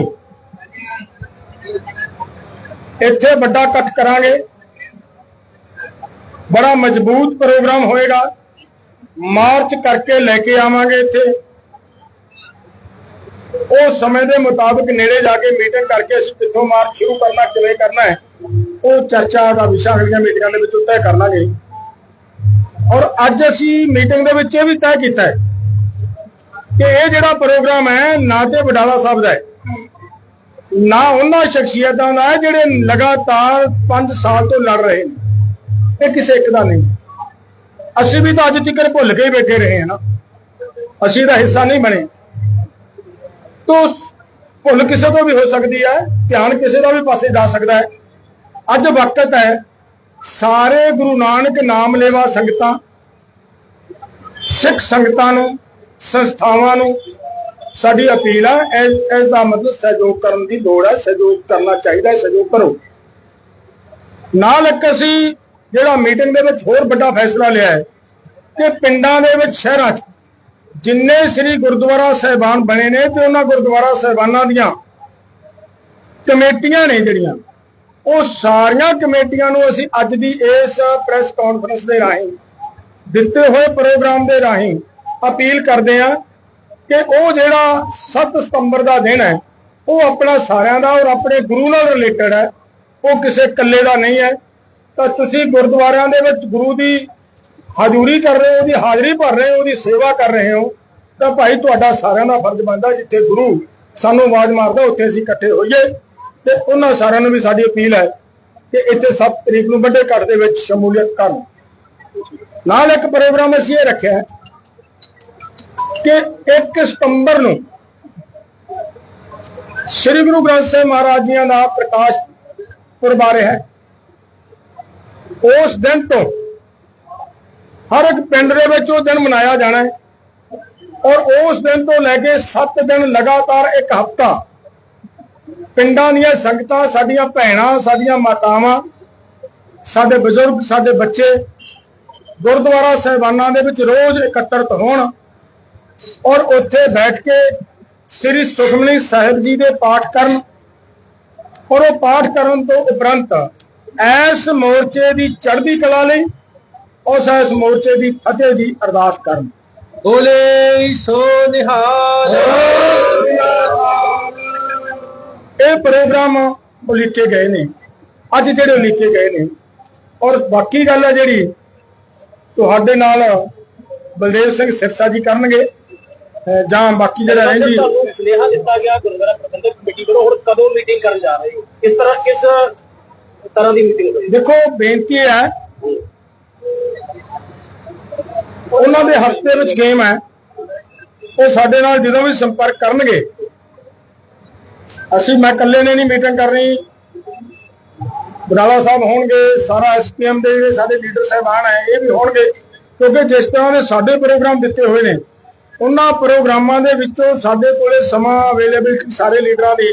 ਇੱਥੇ ਵੱਡਾ ਇਕੱਠ ਕਰਾਂਗੇ। ਬੜਾ ਮਜ਼ਬੂਤ ਪ੍ਰੋਗਰਾਮ ਹੋਏਗਾ। ਮਾਰਚ ਕਰਕੇ ਲੈ ਕੇ ਆਵਾਂਗੇ ਇੱਥੇ। ਉਹ ਸਮੇਂ ਦੇ ਮੁਤਾਬਕ ਨੇੜੇ ਜਾ ਕੇ ਮੀਟਿੰਗ ਕਰਕੇ ਅਸੀਂ ਕਿੱਥੋਂ ਮਾਰਚ ਸ਼ੁਰੂ ਕਰਨਾ, ਕਿਵੇਂ ਕਰਨਾ ਹੈ, ਉਹ ਚਰਚਾ ਦਾ ਵਿਸ਼ਾ ਅਗਲੀਆਂ ਮੀਟਿੰਗਾਂ ਦੇ ਵਿੱਚ ਤੈਅ ਕਰ ਲਾਂਗੇ ਔਰ ਅੱਜ ਅਸੀਂ ਮੀਟਿੰਗ ਦੇ ਵਿੱਚ ਇਹ ਵੀ ਤੈਅ ਕੀਤਾ ਹੈ ਕਿ ਇਹ ਜਿਹੜਾ ਪ੍ਰੋਗਰਾਮ ਹੈ, ਨਾ ਤੇ ਵਡਾਲਾ ਸਾਹਿਬ ਦਾ ਹੈ, ਨਾ ਉਹਨਾਂ ਸ਼ਖਸੀਅਤਾਂ ਦਾ ਹੈ ਜਿਹੜੇ ਲਗਾਤਾਰ 5 ਸਾਲ ਤੋਂ ਲੜ ਰਹੇ ਨੇ। ਇਹ ਕਿਸੇ ਇੱਕ ਦਾ ਨਹੀਂ। ਅਸੀਂ ਵੀ ਤਾਂ ਅੱਜ ਤੱਕ ਭੁੱਲ ਕੇ ਹੀ ਬੈਠੇ ਰਹੇ ਹਾਂ ਨਾ। ਅਸੀਂ ਇਹਦਾ ਹਿੱਸਾ ਨਹੀਂ ਬਣੇ। ਤੋ ਭੁੱਲ ਕਿਸੇ ਤੋਂ ਵੀ ਹੋ ਸਕਦੀ ਹੈ, ਧਿਆਨ ਕਿਸੇ ਦਾ ਵੀ ਪਾਸੇ ਜਾ ਸਕਦਾ ਹੈ। ਅੱਜ ਵਕਤ ਹੈ, ਸਾਰੇ ਗੁਰੂ ਨਾਨਕ ਨਾਮ ਲੈਵਾ ਸੰਗਤਾਂ, ਸਿੱਖ ਸੰਗਤਾਂ ਨੂੰ, ਸੰਸਥਾਵਾਂ ਨੂੰ ਸਾਡੀ ਅਪੀਲ ਹੈ ਇਸ ਇਸ ਦਾ ਮਤਲਬ ਸਹਿਯੋਗ ਕਰਨ ਦੀ ਲੋੜ ਹੈ, ਸਹਿਯੋਗ ਕਰਨਾ ਚਾਹੀਦਾ ਹੈ, ਸਹਿਯੋਗ ਕਰੋ। ਨਾਲ ਇੱਕ ਅਸੀਂ ਜਿਹੜਾ ਮੀਟਿੰਗ ਦੇ ਵਿੱਚ ਹੋਰ ਵੱਡਾ ਫੈਸਲਾ ਲਿਆ ਹੈ ਕਿ ਪਿੰਡਾਂ ਦੇ ਵਿੱਚ, ਸ਼ਹਿਰਾਂ 'ਚ ਜਿੰਨੇ ਸ੍ਰੀ ਗੁਰਦੁਆਰਾ ਸਾਹਿਬਾਨ ਬਣੇ ਨੇ ਤੇ ਉਹਨਾਂ ਗੁਰਦੁਆਰਾ ਸਾਹਿਬਾਨਾਂ ਦੀਆਂ ਕਮੇਟੀਆਂ ਨੇ ਜਿਹੜੀਆਂ, ਉਹ ਸਾਰੀਆਂ ਕਮੇਟੀਆਂ ਨੂੰ ਅਸੀਂ ਅੱਜ ਦੀ ਇਸ ਪ੍ਰੈਸ ਕਾਨਫਰੰਸ ਦੇ ਰਾਹੀਂ, ਦਿੱਤੇ ਹੋਏ ਪ੍ਰੋਗਰਾਮ ਦੇ ਰਾਹੀਂ ਅਪੀਲ ਕਰਦੇ ਆ ਕਿ ਉਹ ਜਿਹੜਾ 7 ਸਤੰਬਰ ਦਾ ਦਿਨ ਹੈ, ਉਹ ਆਪਣਾ ਸਾਰਿਆਂ ਦਾ ਔਰ ਆਪਣੇ ਗੁਰੂ ਨਾਲ ਰਿਲੇਟਡ ਹੈ, ਉਹ ਕਿਸੇ ਇਕੱਲੇ ਦਾ ਨਹੀਂ ਹੈ। ਤਾਂ ਤੁਸੀਂ ਗੁਰਦੁਆਰਿਆਂ ਦੇ ਵਿੱਚ ਗੁਰੂ ਦੀ ਹਾਜ਼ੂਰੀ ਕਰ ਰਹੇ ਹੋ, ਉਹਦੀ ਹਾਜ਼ਰੀ ਭਰ ਰਹੇ ਹੋ, ਉਹਦੀ ਸੇਵਾ ਕਰ ਰਹੇ ਹੋ, ਤਾਂ ਭਾਈ ਤੁਹਾਡਾ ਸਾਰਿਆਂ ਦਾ ਫਰਜ਼ ਬਣਦਾ ਜਿੱਥੇ ਗੁਰੂ ਸਾਨੂੰ ਆਵਾਜ਼ ਮਾਰਦਾ, ਉੱਥੇ ਅਸੀਂ ਇਕੱਠੇ ਹੋਈਏ। ਤੇ ਉਹਨਾਂ ਸਾਰਿਆਂ ਨੂੰ ਵੀ ਸਾਡੀ ਅਪੀਲ ਹੈ ਕਿ ਇੱਥੇ 7 ਤਰੀਕ ਨੂੰ ਵੱਡੇ ਇਕੱਠ ਦੇ ਵਿੱਚ ਸ਼ਮੂਲੀਅਤ ਕਰਨ। ਨਾਲ ਇੱਕ ਪ੍ਰੋਗਰਾਮ ਅਸੀਂ ਇਹ ਰੱਖਿਆ ਕਿ 1 ਸਤੰਬਰ ਨੂੰ ਸ੍ਰੀ ਗੁਰੂ ਗ੍ਰੰਥ ਸਾਹਿਬ ਮਹਾਰਾਜ ਜੀਆਂ ਦਾ ਪ੍ਰਕਾਸ਼ ਪੁਰਬ ਆ ਰਿਹਾ ਹੈ। ਉਸ ਦਿਨ ਤੋਂ ਹਰ ਇੱਕ ਪਿੰਡ ਦੇ ਵਿੱਚ ਉਹ ਦਿਨ ਮਨਾਇਆ ਜਾਣਾ ਹੈ। ਔਰ ਉਸ ਦਿਨ ਤੋਂ ਲੈ ਕੇ 7 ਦਿਨ ਲਗਾਤਾਰ ਇੱਕ ਹਫ਼ਤਾ ਪਿੰਡਾਂ ਦੀਆਂ ਸੰਗਤਾਂ, ਸਾਡੀਆਂ ਭੈਣਾਂ, ਸਾਡੀਆਂ ਮਾਤਾਵਾਂ, ਸਾਡੇ ਬਜ਼ੁਰਗ, ਸਾਡੇ ਬੱਚੇ ਗੁਰਦੁਆਰਾ ਸਾਹਿਬਾਨਾਂ ਦੇ ਵਿੱਚ ਰੋਜ਼ ਇਕੱਤਰਤ ਹੋਣ ਔਰ ਉੱਥੇ ਬੈਠ ਕੇ ਸ੍ਰੀ ਸੁਖਮਨੀ ਸਾਹਿਬ ਜੀ ਦੇ ਪਾਠ ਕਰਨ ਔਰ ਉਹ ਪਾਠ ਕਰਨ ਤੋਂ ਉਪਰੰਤ ਐਸ ਮੋਰਚੇ ਦੀ ਚੜ੍ਹਦੀ ਕਲਾ ਲਈ ਉਸ ਇਸ ਮੋਰਚੇ ਦੀ ਫਤਿਹ ਦੀ ਅਰਦਾਸ ਕਰਨ। ਬੋਲੇ ਸੋ ਨਿਹਾਲ। ਇਹ ਪ੍ਰੋਗਰਾਮ ਉਲੀਕੇ ਗਏ ਨੇ। ਅੱਜ ਜਿਹੜੇ ਉਲੀਕੇ ਗਏ ਨੇ। ਔਰ ਬਾਕੀ ਗੱਲ ਹੈ ਜਿਹੜੀ ਤੁਹਾਡੇ ਨਾਲ ਬਲਦੇਵ ਸਿੰਘ ਸਿਰਸਾ ਜੀ ਕਰਨਗੇ। ਜਾਂ ਬਾਕੀ ਜਿਹੜਾ ਰਹਿੰਦੀ ਸੁਨੇਹਾ ਦਿੱਤਾ ਗਿਆ ਗੁਰਦੁਆਰਾ ਪ੍ਰਬੰਧਕ ਕਮੇਟੀ ਵੱਲੋਂ। ਹੁਣ ਕਦੋਂ ਮੀਟਿੰਗ ਕਰਨ ਜਾ ਰਹੇ ਹੋ? ਕਿਸ ਤਰ੍ਹਾਂ ਕਿਸ ਤਰ੍ਹਾਂ ਦੀ ਮੀਟਿੰਗ ਦੇਖੋ ਬੇਨਤੀ ਹੈ ਉਹਨਾਂ ਦੇ ਹੱਥ ਦੇ ਵਿੱਚ ਗੇਮ ਹੈ। ਉਹ ਸਾਡੇ ਨਾਲ ਜਦੋਂ ਵੀ ਸੰਪਰਕ ਕਰਨਗੇ, ਅਸੀਂ ਮੈਂ ਇਕੱਲੇ ਨੇ ਨਹੀਂ ਮੀਟਿੰਗ ਕਰਨੀ। ਬਰਾਲਾ ਸਾਹਿਬ ਹੋਣਗੇ, ਸਾਰਾ ਐਸਪੀਐਮ ਦੇ ਜਿਹੜੇ ਸਾਡੇ ਲੀਡਰ ਸਾਹਿਬਾਨ ਹੈ, ਇਹ ਵੀ ਹੋਣਗੇ। ਕਿਉਂਕਿ ਜਿਸ ਤਰ੍ਹਾਂ ਦੇ ਸਾਡੇ ਪ੍ਰੋਗਰਾਮ ਦਿੱਤੇ ਹੋਏ ਨੇ, ਉਹਨਾਂ ਪ੍ਰੋਗਰਾਮਾਂ ਦੇ ਵਿੱਚੋਂ ਸਾਡੇ ਕੋਲੇ ਸਮਾਂ ਅਵੇਲੇਬਿਲਟੀ ਸਾਰੇ ਲੀਡਰਾਂ ਦੀ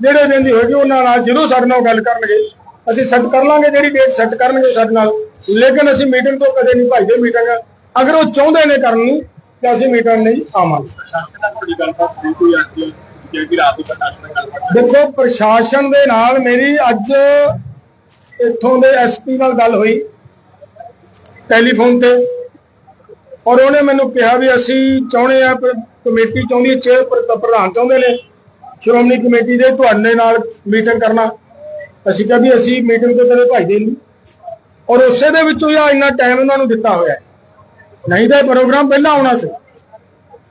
ਜਿਹੜੇ ਦਿਨ ਦੀ ਹੋਏਗੀ, ਉਹਨਾਂ ਨਾਲ ਜ਼ਰੂਰ ਸਾਡੇ ਨਾਲ ਗੱਲ ਕਰਨਗੇ। ਅਸੀਂ ਸੈੱਟ ਕਰ ਲਾਂਗੇ ਜਿਹੜੀ ਡੇਟ ਸੈੱਟ ਕਰਨਗੇ ਸਾਡੇ ਨਾਲ। ਲੇਕਿਨ ਅਸੀਂ ਮੀਟਿੰਗ ਤੋਂ ਕਦੇ ਨਹੀਂ ਭਾਈਦੇ ਮੀਟਿੰਗ ਅਗਰ ਉਹ ਚਾਹੁੰਦੇ ਨੇ ਕਰਨ ਨੂੰ, ਤਾਂ ਅਸੀਂ ਮੀਟਿੰਗ ਨਹੀਂ ਆਵਾਂਗੇ। ਦੇਖੋ, ਪ੍ਰਸ਼ਾਸਨ ਦੇ ਨਾਲ ਮੇਰੀ ਅੱਜ ਇੱਥੋਂ ਦੇ ਐਸਪੀ ਨਾਲ ਗੱਲ ਹੋਈ ਟੈਲੀਫੋਨ ਤੇ। ਔਰ ਉਹਨੇ ਮੈਨੂੰ ਕਿਹਾ ਵੀ ਅਸੀਂ ਚਾਹੁੰਦੇ ਆ ਕਮੇਟੀ ਚਾਹੁੰਦੀ ਚੇਅਰ ਪ੍ਰਧਾਨ ਚਾਹੁੰਦੇ ਨੇ। ਸ਼੍ਰੋਮਣੀ ਕਮੇਟੀ ਦੇ ਤੁਹਾਡੇ ਨਾਲ ਮੀਟਿੰਗ ਕਰਨਾ। ਅਸੀਂ ਕਿਹਾ ਵੀ ਅਸੀਂ ਮੀਟਿੰਗ ਤੇ ਤੇਰੇ ਭਾਈ ਦੇ ਲਈ। ਔਰ ਉਸੇ ਦੇ ਵਿੱਚੋਂ ਹੀ ਆਹ ਇੰਨਾ ਟਾਈਮ ਉਹਨਾਂ ਨੂੰ ਦਿੱਤਾ ਹੋਇਆ ਨਹੀਂ ਤਾਂ ਇਹ ਪ੍ਰੋਗਰਾਮ ਪਹਿਲਾਂ ਆਉਣਾ ਸੀ।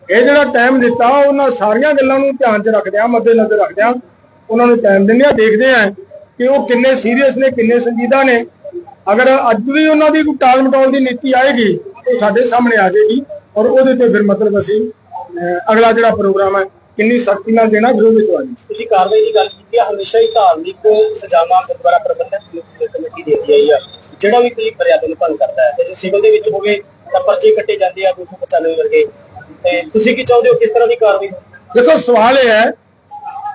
ਇਹ ਜਿਹੜਾ ਟਾਈਮ ਦਿੱਤਾ, ਉਹਨਾਂ ਸਾਰੀਆਂ ਗੱਲਾਂ ਨੂੰ ਧਿਆਨ 'ਚ ਰੱਖਦਿਆਂ ਮੱਦੇ ਨਜ਼ਰ ਰੱਖਦਿਆਂ ਉਹਨਾਂ ਨੂੰ ਟਾਈਮ ਦਿੰਦੇ ਆ ਦੇਖਦੇ ਆ ਕਿ ਉਹ ਕਿੰਨੇ ਸੀਰੀਅਸ ਨੇ, ਕਿੰਨੇ ਸੰਜੀਦਾ ਨੇ। ਅਗਰ ਅੱਜ ਵੀ ਉਹਨਾਂ ਦੀ ਕੋਈ ਟਾਲ ਮਟੋਲ ਦੀ ਨੀਤੀ ਆਏਗੀ, ਉਹ ਸਾਡੇ ਸਾਹਮਣੇ ਆ ਜਾਏਗੀ। ਔਰ ਉਹਦੇ ਤੇ ਫਿਰ ਮਤਲਬ ਅਸੀਂ ਅਗਲਾ ਜਿਹੜਾ ਪ੍ਰੋਗਰਾਮ ਹੈ ਕਿੰਨੀ ਸਖਤੀ ਨਾਲ ਦੇਣਾ ਜ਼ਰੂਰ ਵਿਚਵਾਜੀ ਤੁਸੀਂ ਕਾਰਵਾਈ ਦੀ ਗੱਲ ਕੀਤੀ ਹੈ ਹਮੇਸ਼ਾ ਹੀ ਧਾਰਮਿਕ ਸਜ਼ਾਵਾਂ ਗੁਰਦੁਆਰਾ ਪ੍ਰਬੰਧਕ ਕਮੇਟੀ ਦੇਦੀ ਆਈ ਆ। ਜਿਹੜਾ ਵੀ ਕੋਈ ਮਰਿਆਦਾ ਨੂੰ ਭੰਗ ਕਰਦਾ ਹੈ ਤੇ ਜੇ ਸਿਵਲ ਦੇ ਵਿੱਚ ਹੋਵੇ ਤਾਂ ਪਰਚੇ ਕੱਟੇ ਜਾਂਦੇ ਆ 295 ਵਰਗੇ। ਤੇ ਤੁਸੀਂ ਕੀ ਚਾਹੁੰਦੇ ਹੋ ਕਿਸ ਤਰ੍ਹਾਂ ਦੀ ਕਾਰਵਾਈ? ਦੇਖੋ ਸਵਾਲ ਇਹ ਹੈ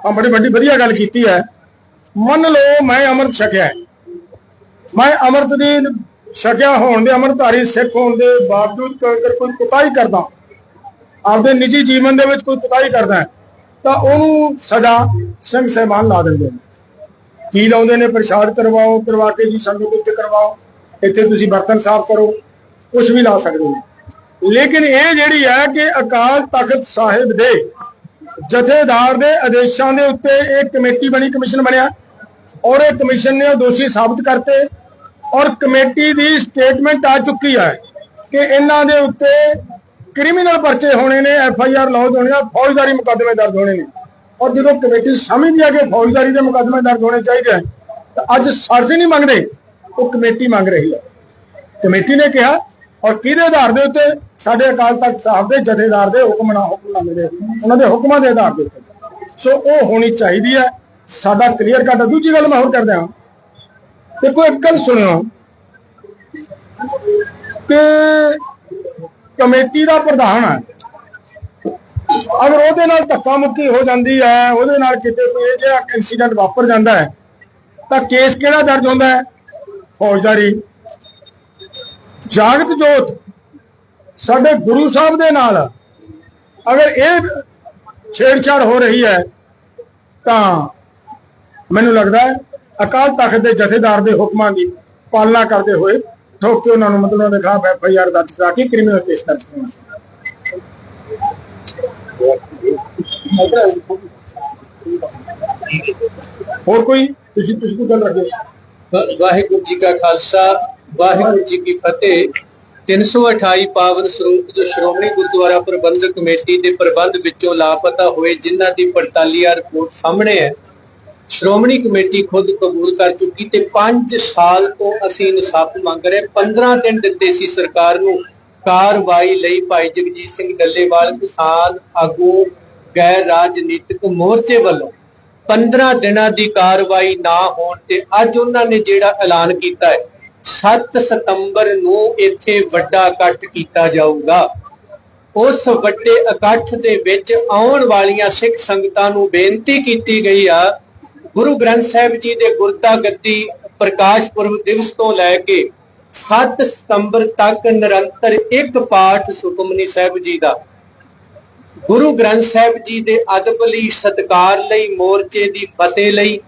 ਆ ਬੜੀ ਵੱਡੀ ਵਧੀਆ ਗੱਲ ਕੀਤੀ ਹੈ। ਮੰਨ ਲਓ ਮੈਂ ਅੰਮ੍ਰਿਤ ਛਕਿਆ। ਮੈਂ ਅੰਮ੍ਰਿਤ ਦੀ ਛਕਿਆ ਹੋਣ ਦੇ ਅੰਮ੍ਰਿਤਧਾਰੀ ਸਿੱਖ ਹੋਣ ਦੇ ਬਾਵਜੂਦ ਕ- ਅਗਰ ਕੋਈ ਕੁਤਾਈ ਕਰਦਾ ਆਪਦੇ ਨਿੱਜੀ ਜੀਵਨ ਦੇ ਵਿੱਚ ਕੋਈ ਕੁਤਾਈ ਕਰਦਾ ਹੈ, ਤਾਂ ਉਹਨੂੰ ਸਜ਼ਾ ਸਿੰਘ ਸਹਿਬਾਨ ਲਾ ਦਿੰਦੇ ਨੇ। ਕੀ ਲਾਉਂਦੇ ਨੇ? ਪ੍ਰਸ਼ਾਦ ਕਰਵਾਓ, ਕਰਵਾ ਕੇ ਜੀ ਸੰਗਤ ਉੱਤੇ ਕਰਵਾਓ, ਇੱਥੇ ਤੁਸੀਂ ਬਰਤਨ ਸਾਫ਼ ਕਰੋ ਕੁਝ ਵੀ ਲਾ ਸਕਦੇ ਹੋ ਲੇਕਿਨ ਇਹ ਜਿਹੜੀ ਹੈ ਕਿ ਅਕਾਲ ਤਖਤ ਸਾਹਿਬ ਦੇ ਜਥੇਦਾਰ ਦੇ ਆਦੇਸ਼ਾਂ ਦੇ ਉੱਤੇ ਇਹ ਕਮੇਟੀ ਬਣੀ, ਕਮਿਸ਼ਨ ਬਣਿਆ ਔਰ ਇਹ ਕਮਿਸ਼ਨ ਨੇ ਉਹ ਦੋਸ਼ੀ ਸਾਬਤ ਕਰਤੇ ਔਰ ਕਮੇਟੀ ਦੀ ਸਟੇਟਮੈਂਟ ਆ ਚੁੱਕੀ ਹੈ ਕਿ ਇਹਨਾਂ ਦੇ ਉੱਤੇ ਕ੍ਰਿਮੀਨਲ ਪਰਚੇ ਹੋਣੇ ਨੇ, ਐਫ ਆਈ ਆਰ ਲੌਜ ਹੋਣੇ ਆ, ਫੌਜਦਾਰੀ ਮੁਕੱਦਮੇ ਦਰਜ ਹੋਣੇ ਨੇ। ਔਰ ਜਦੋਂ ਕਮੇਟੀ ਸਮਝਦੀ ਆ ਕਿ ਫੌਜਦਾਰੀ ਦੇ ਮੁਕੱਦਮੇ ਦਰਜ ਹੋਣੇ ਚਾਹੀਦੇ ਆ, ਤਾਂ ਅੱਜ ਸਰਜ਼ੀ ਨਹੀਂ ਮੰਗਦੇ, ਉਹ ਕਮੇਟੀ ਮੰਗ ਰਹੀ ਹੈ ਕਮੇਟੀ ਨੇ ਕਿਹਾ, ਔਰ ਕਿਹਦੇ ਆਧਾਰ ਦੇ ਉੱਤੇ ਸਾਡੇ ਅਕਾਲ ਤਖਤ ਸਾਹਿਬ ਦੇ ਜਥੇਦਾਰ ਦੇ ਹੁਕਮਨਾ ਹੁਕਮਨਾਮੇ ਦੇ ਉਹਨਾਂ ਦੇ ਹੁਕਮਾਂ ਦੇ ਆਧਾਰ ਦੇ ਉੱਤੇ। ਸੋ ਉਹ ਹੋਣੀ ਚਾਹੀਦੀ ਹੈ ਸਾਡਾ ਕਲੀਅਰ ਕੱਟ ਦੂਜੀ ਗੱਲ ਮੈਂ ਹੋਰ ਕਰਦਾ ਹਾਂ। ਦੇਖੋ, ਇੱਕ ਗੱਲ ਸੁਣਿਓ ਕਿ ਕਮੇਟੀ ਦਾ ਪ੍ਰਧਾਨ ਹੈ। ਅਗਰ ਉਹਦੇ ਨਾਲ ਧੱਕਾ ਮੁੱਕੀ ਹੋ ਜਾਂਦੀ ਹੈ, ਉਹਦੇ ਨਾਲ ਕਿਤੇ ਕੋਈ ਇਹ ਜਿਹਾ ਇਨਸੀਡੈਂਟ ਵਾਪਰ ਜਾਂਦਾ ਹੈ, ਤਾਂ ਕੇਸ ਕਿਹੜਾ ਦਰਜ ਹੁੰਦਾ ਹੈ? ਫੌਜਦਾਰੀ। ਜਾਗਤ ਜੋਤ ਸਾਡੇ ਗੁਰੂ ਸਾਹਿਬ ਦੇ ਨਾਲ ਅਗਰ ਇਹ ਛੇੜਛਾੜ ਹੋ ਰਹੀ ਹੈ, ਤਾਂ ਮੈਨੂੰ ਲੱਗਦਾ ਹੈ ਅਕਾਲ ਤਖਤ ਦੇ ਜਥੇਦਾਰ ਦੇ ਹੁਕਮਾਂ ਦੀ ਪਾਲਣਾ ਕਰਦੇ ਹੋਏ ਠੋਕ ਕੇ ਉਹਨਾਂ ਨੂੰ ਮਤਲਬ ਉਹਨਾਂ ਦੇ ਖਿਲਾਫ ਐਫ ਆਈ ਆਰ ਦਰਜ ਕਰਾ ਕੇ ਕ੍ਰਿਮੀਨਲ ਕੇਸ ਦਰਜ ਕਰਨਾ ਹੋਰ ਕੋਈ? ਤੁਸੀਂ ਤੁਸੀਂ ਕੋਈ ਗੱਲ ਰੱਖੋ ਵਾਹਿਗੁਰੂ ਜੀ ਕਾ ਖਾਲਸਾ, ਵਾਹਿਗੁਰੂ ਜੀ ਕੀ ਫਤਿਹ। 328 ਪਾਵਨ ਸਰੂਪ ਜੋ ਸ਼੍ਰੋਮਣੀ ਗੁਰਦੁਆਰਾ ਪ੍ਰਬੰਧਕ ਕਮੇਟੀ ਦੇ ਪ੍ਰਬੰਧ ਵਿੱਚੋਂ ਲਾਪਤਾ ਹੋਏ ਜਿਨ੍ਹਾਂ ਦੀ ਪੜਤਾਲੀਆ ਰਿਪੋਰਟ ਸਾਹਮਣੇ ਹੈ ਸ਼੍ਰੋਮਣੀ ਕਮੇਟੀ ਖੁਦ ਕਬੂਲ ਕਰ ਚੁੱਕੀ ਤੇ 5 ਸਾਲ ਤੋਂ ਅਸੀਂ ਇਨਸਾਫ ਮੰਗ ਰਹੇ 15 ਦਿਨ ਦਿੱਤੇ ਸੀ ਸਰਕਾਰ ਨੂੰ ਕਾਰਵਾਈ ਲਈ ਭਾਈ ਜਗਜੀਤ ਸਿੰਘ ਡੱਲੇਵਾਲ ਕਿਸਾਨ ਆਗੂ ਗੈਰ ਰਾਜਨੀਤਿਕ ਮੋਰਚੇ ਵੱਲੋਂ। 15 ਦਿਨਾਂ ਦੀ ਕਾਰਵਾਈ ਨਾ ਹੋਣ ਤੇ ਅੱਜ ਉਹਨਾਂ ਨੇ ਜਿਹੜਾ ਐਲਾਨ ਕੀਤਾ ਹੈ 7 ਸਤੰਬਰ ਨੂੰ ਇੱਥੇ ਵੱਡਾ ਇਕੱਠ ਕੀਤਾ ਜਾਊਗਾ। ਉਸ ਵੱਡੇ ਇਕੱਠ ਦੇ ਵਿੱਚ ਆਉਣ ਵਾਲੀਆਂ ਸਿੱਖ ਸੰਗਤਾਂ ਨੂੰ ਬੇਨਤੀ ਕੀਤੀ ਗਈ ਆ ਗੁਰੂ ਗ੍ਰੰਥ ਸਾਹਿਬ ਜੀ ਦੇ ਗੁਰਤਾ ਗੱਦੀ ਪ੍ਰਕਾਸ਼ ਪੁਰਬ ਦਿਵਸ ਤੋਂ ਲੈ ਕੇ 7 ਸਤੰਬਰ ਤੱਕ ਨਿਰੰਤਰ ਇੱਕ ਪਾਠ ਸੁਖਮਨੀ ਸਾਹਿਬ ਜੀ ਦਾ। ਗੁਰੂ ਗ੍ਰੰਥ ਸਾਹਿਬ ਜੀ ਦੇ ਅਦਬ ਲਈ, ਸਤਕਾਰ ਲਈ, ਮੋਰਚੇ ਦੀ ਫਤਿਹ ਲਈ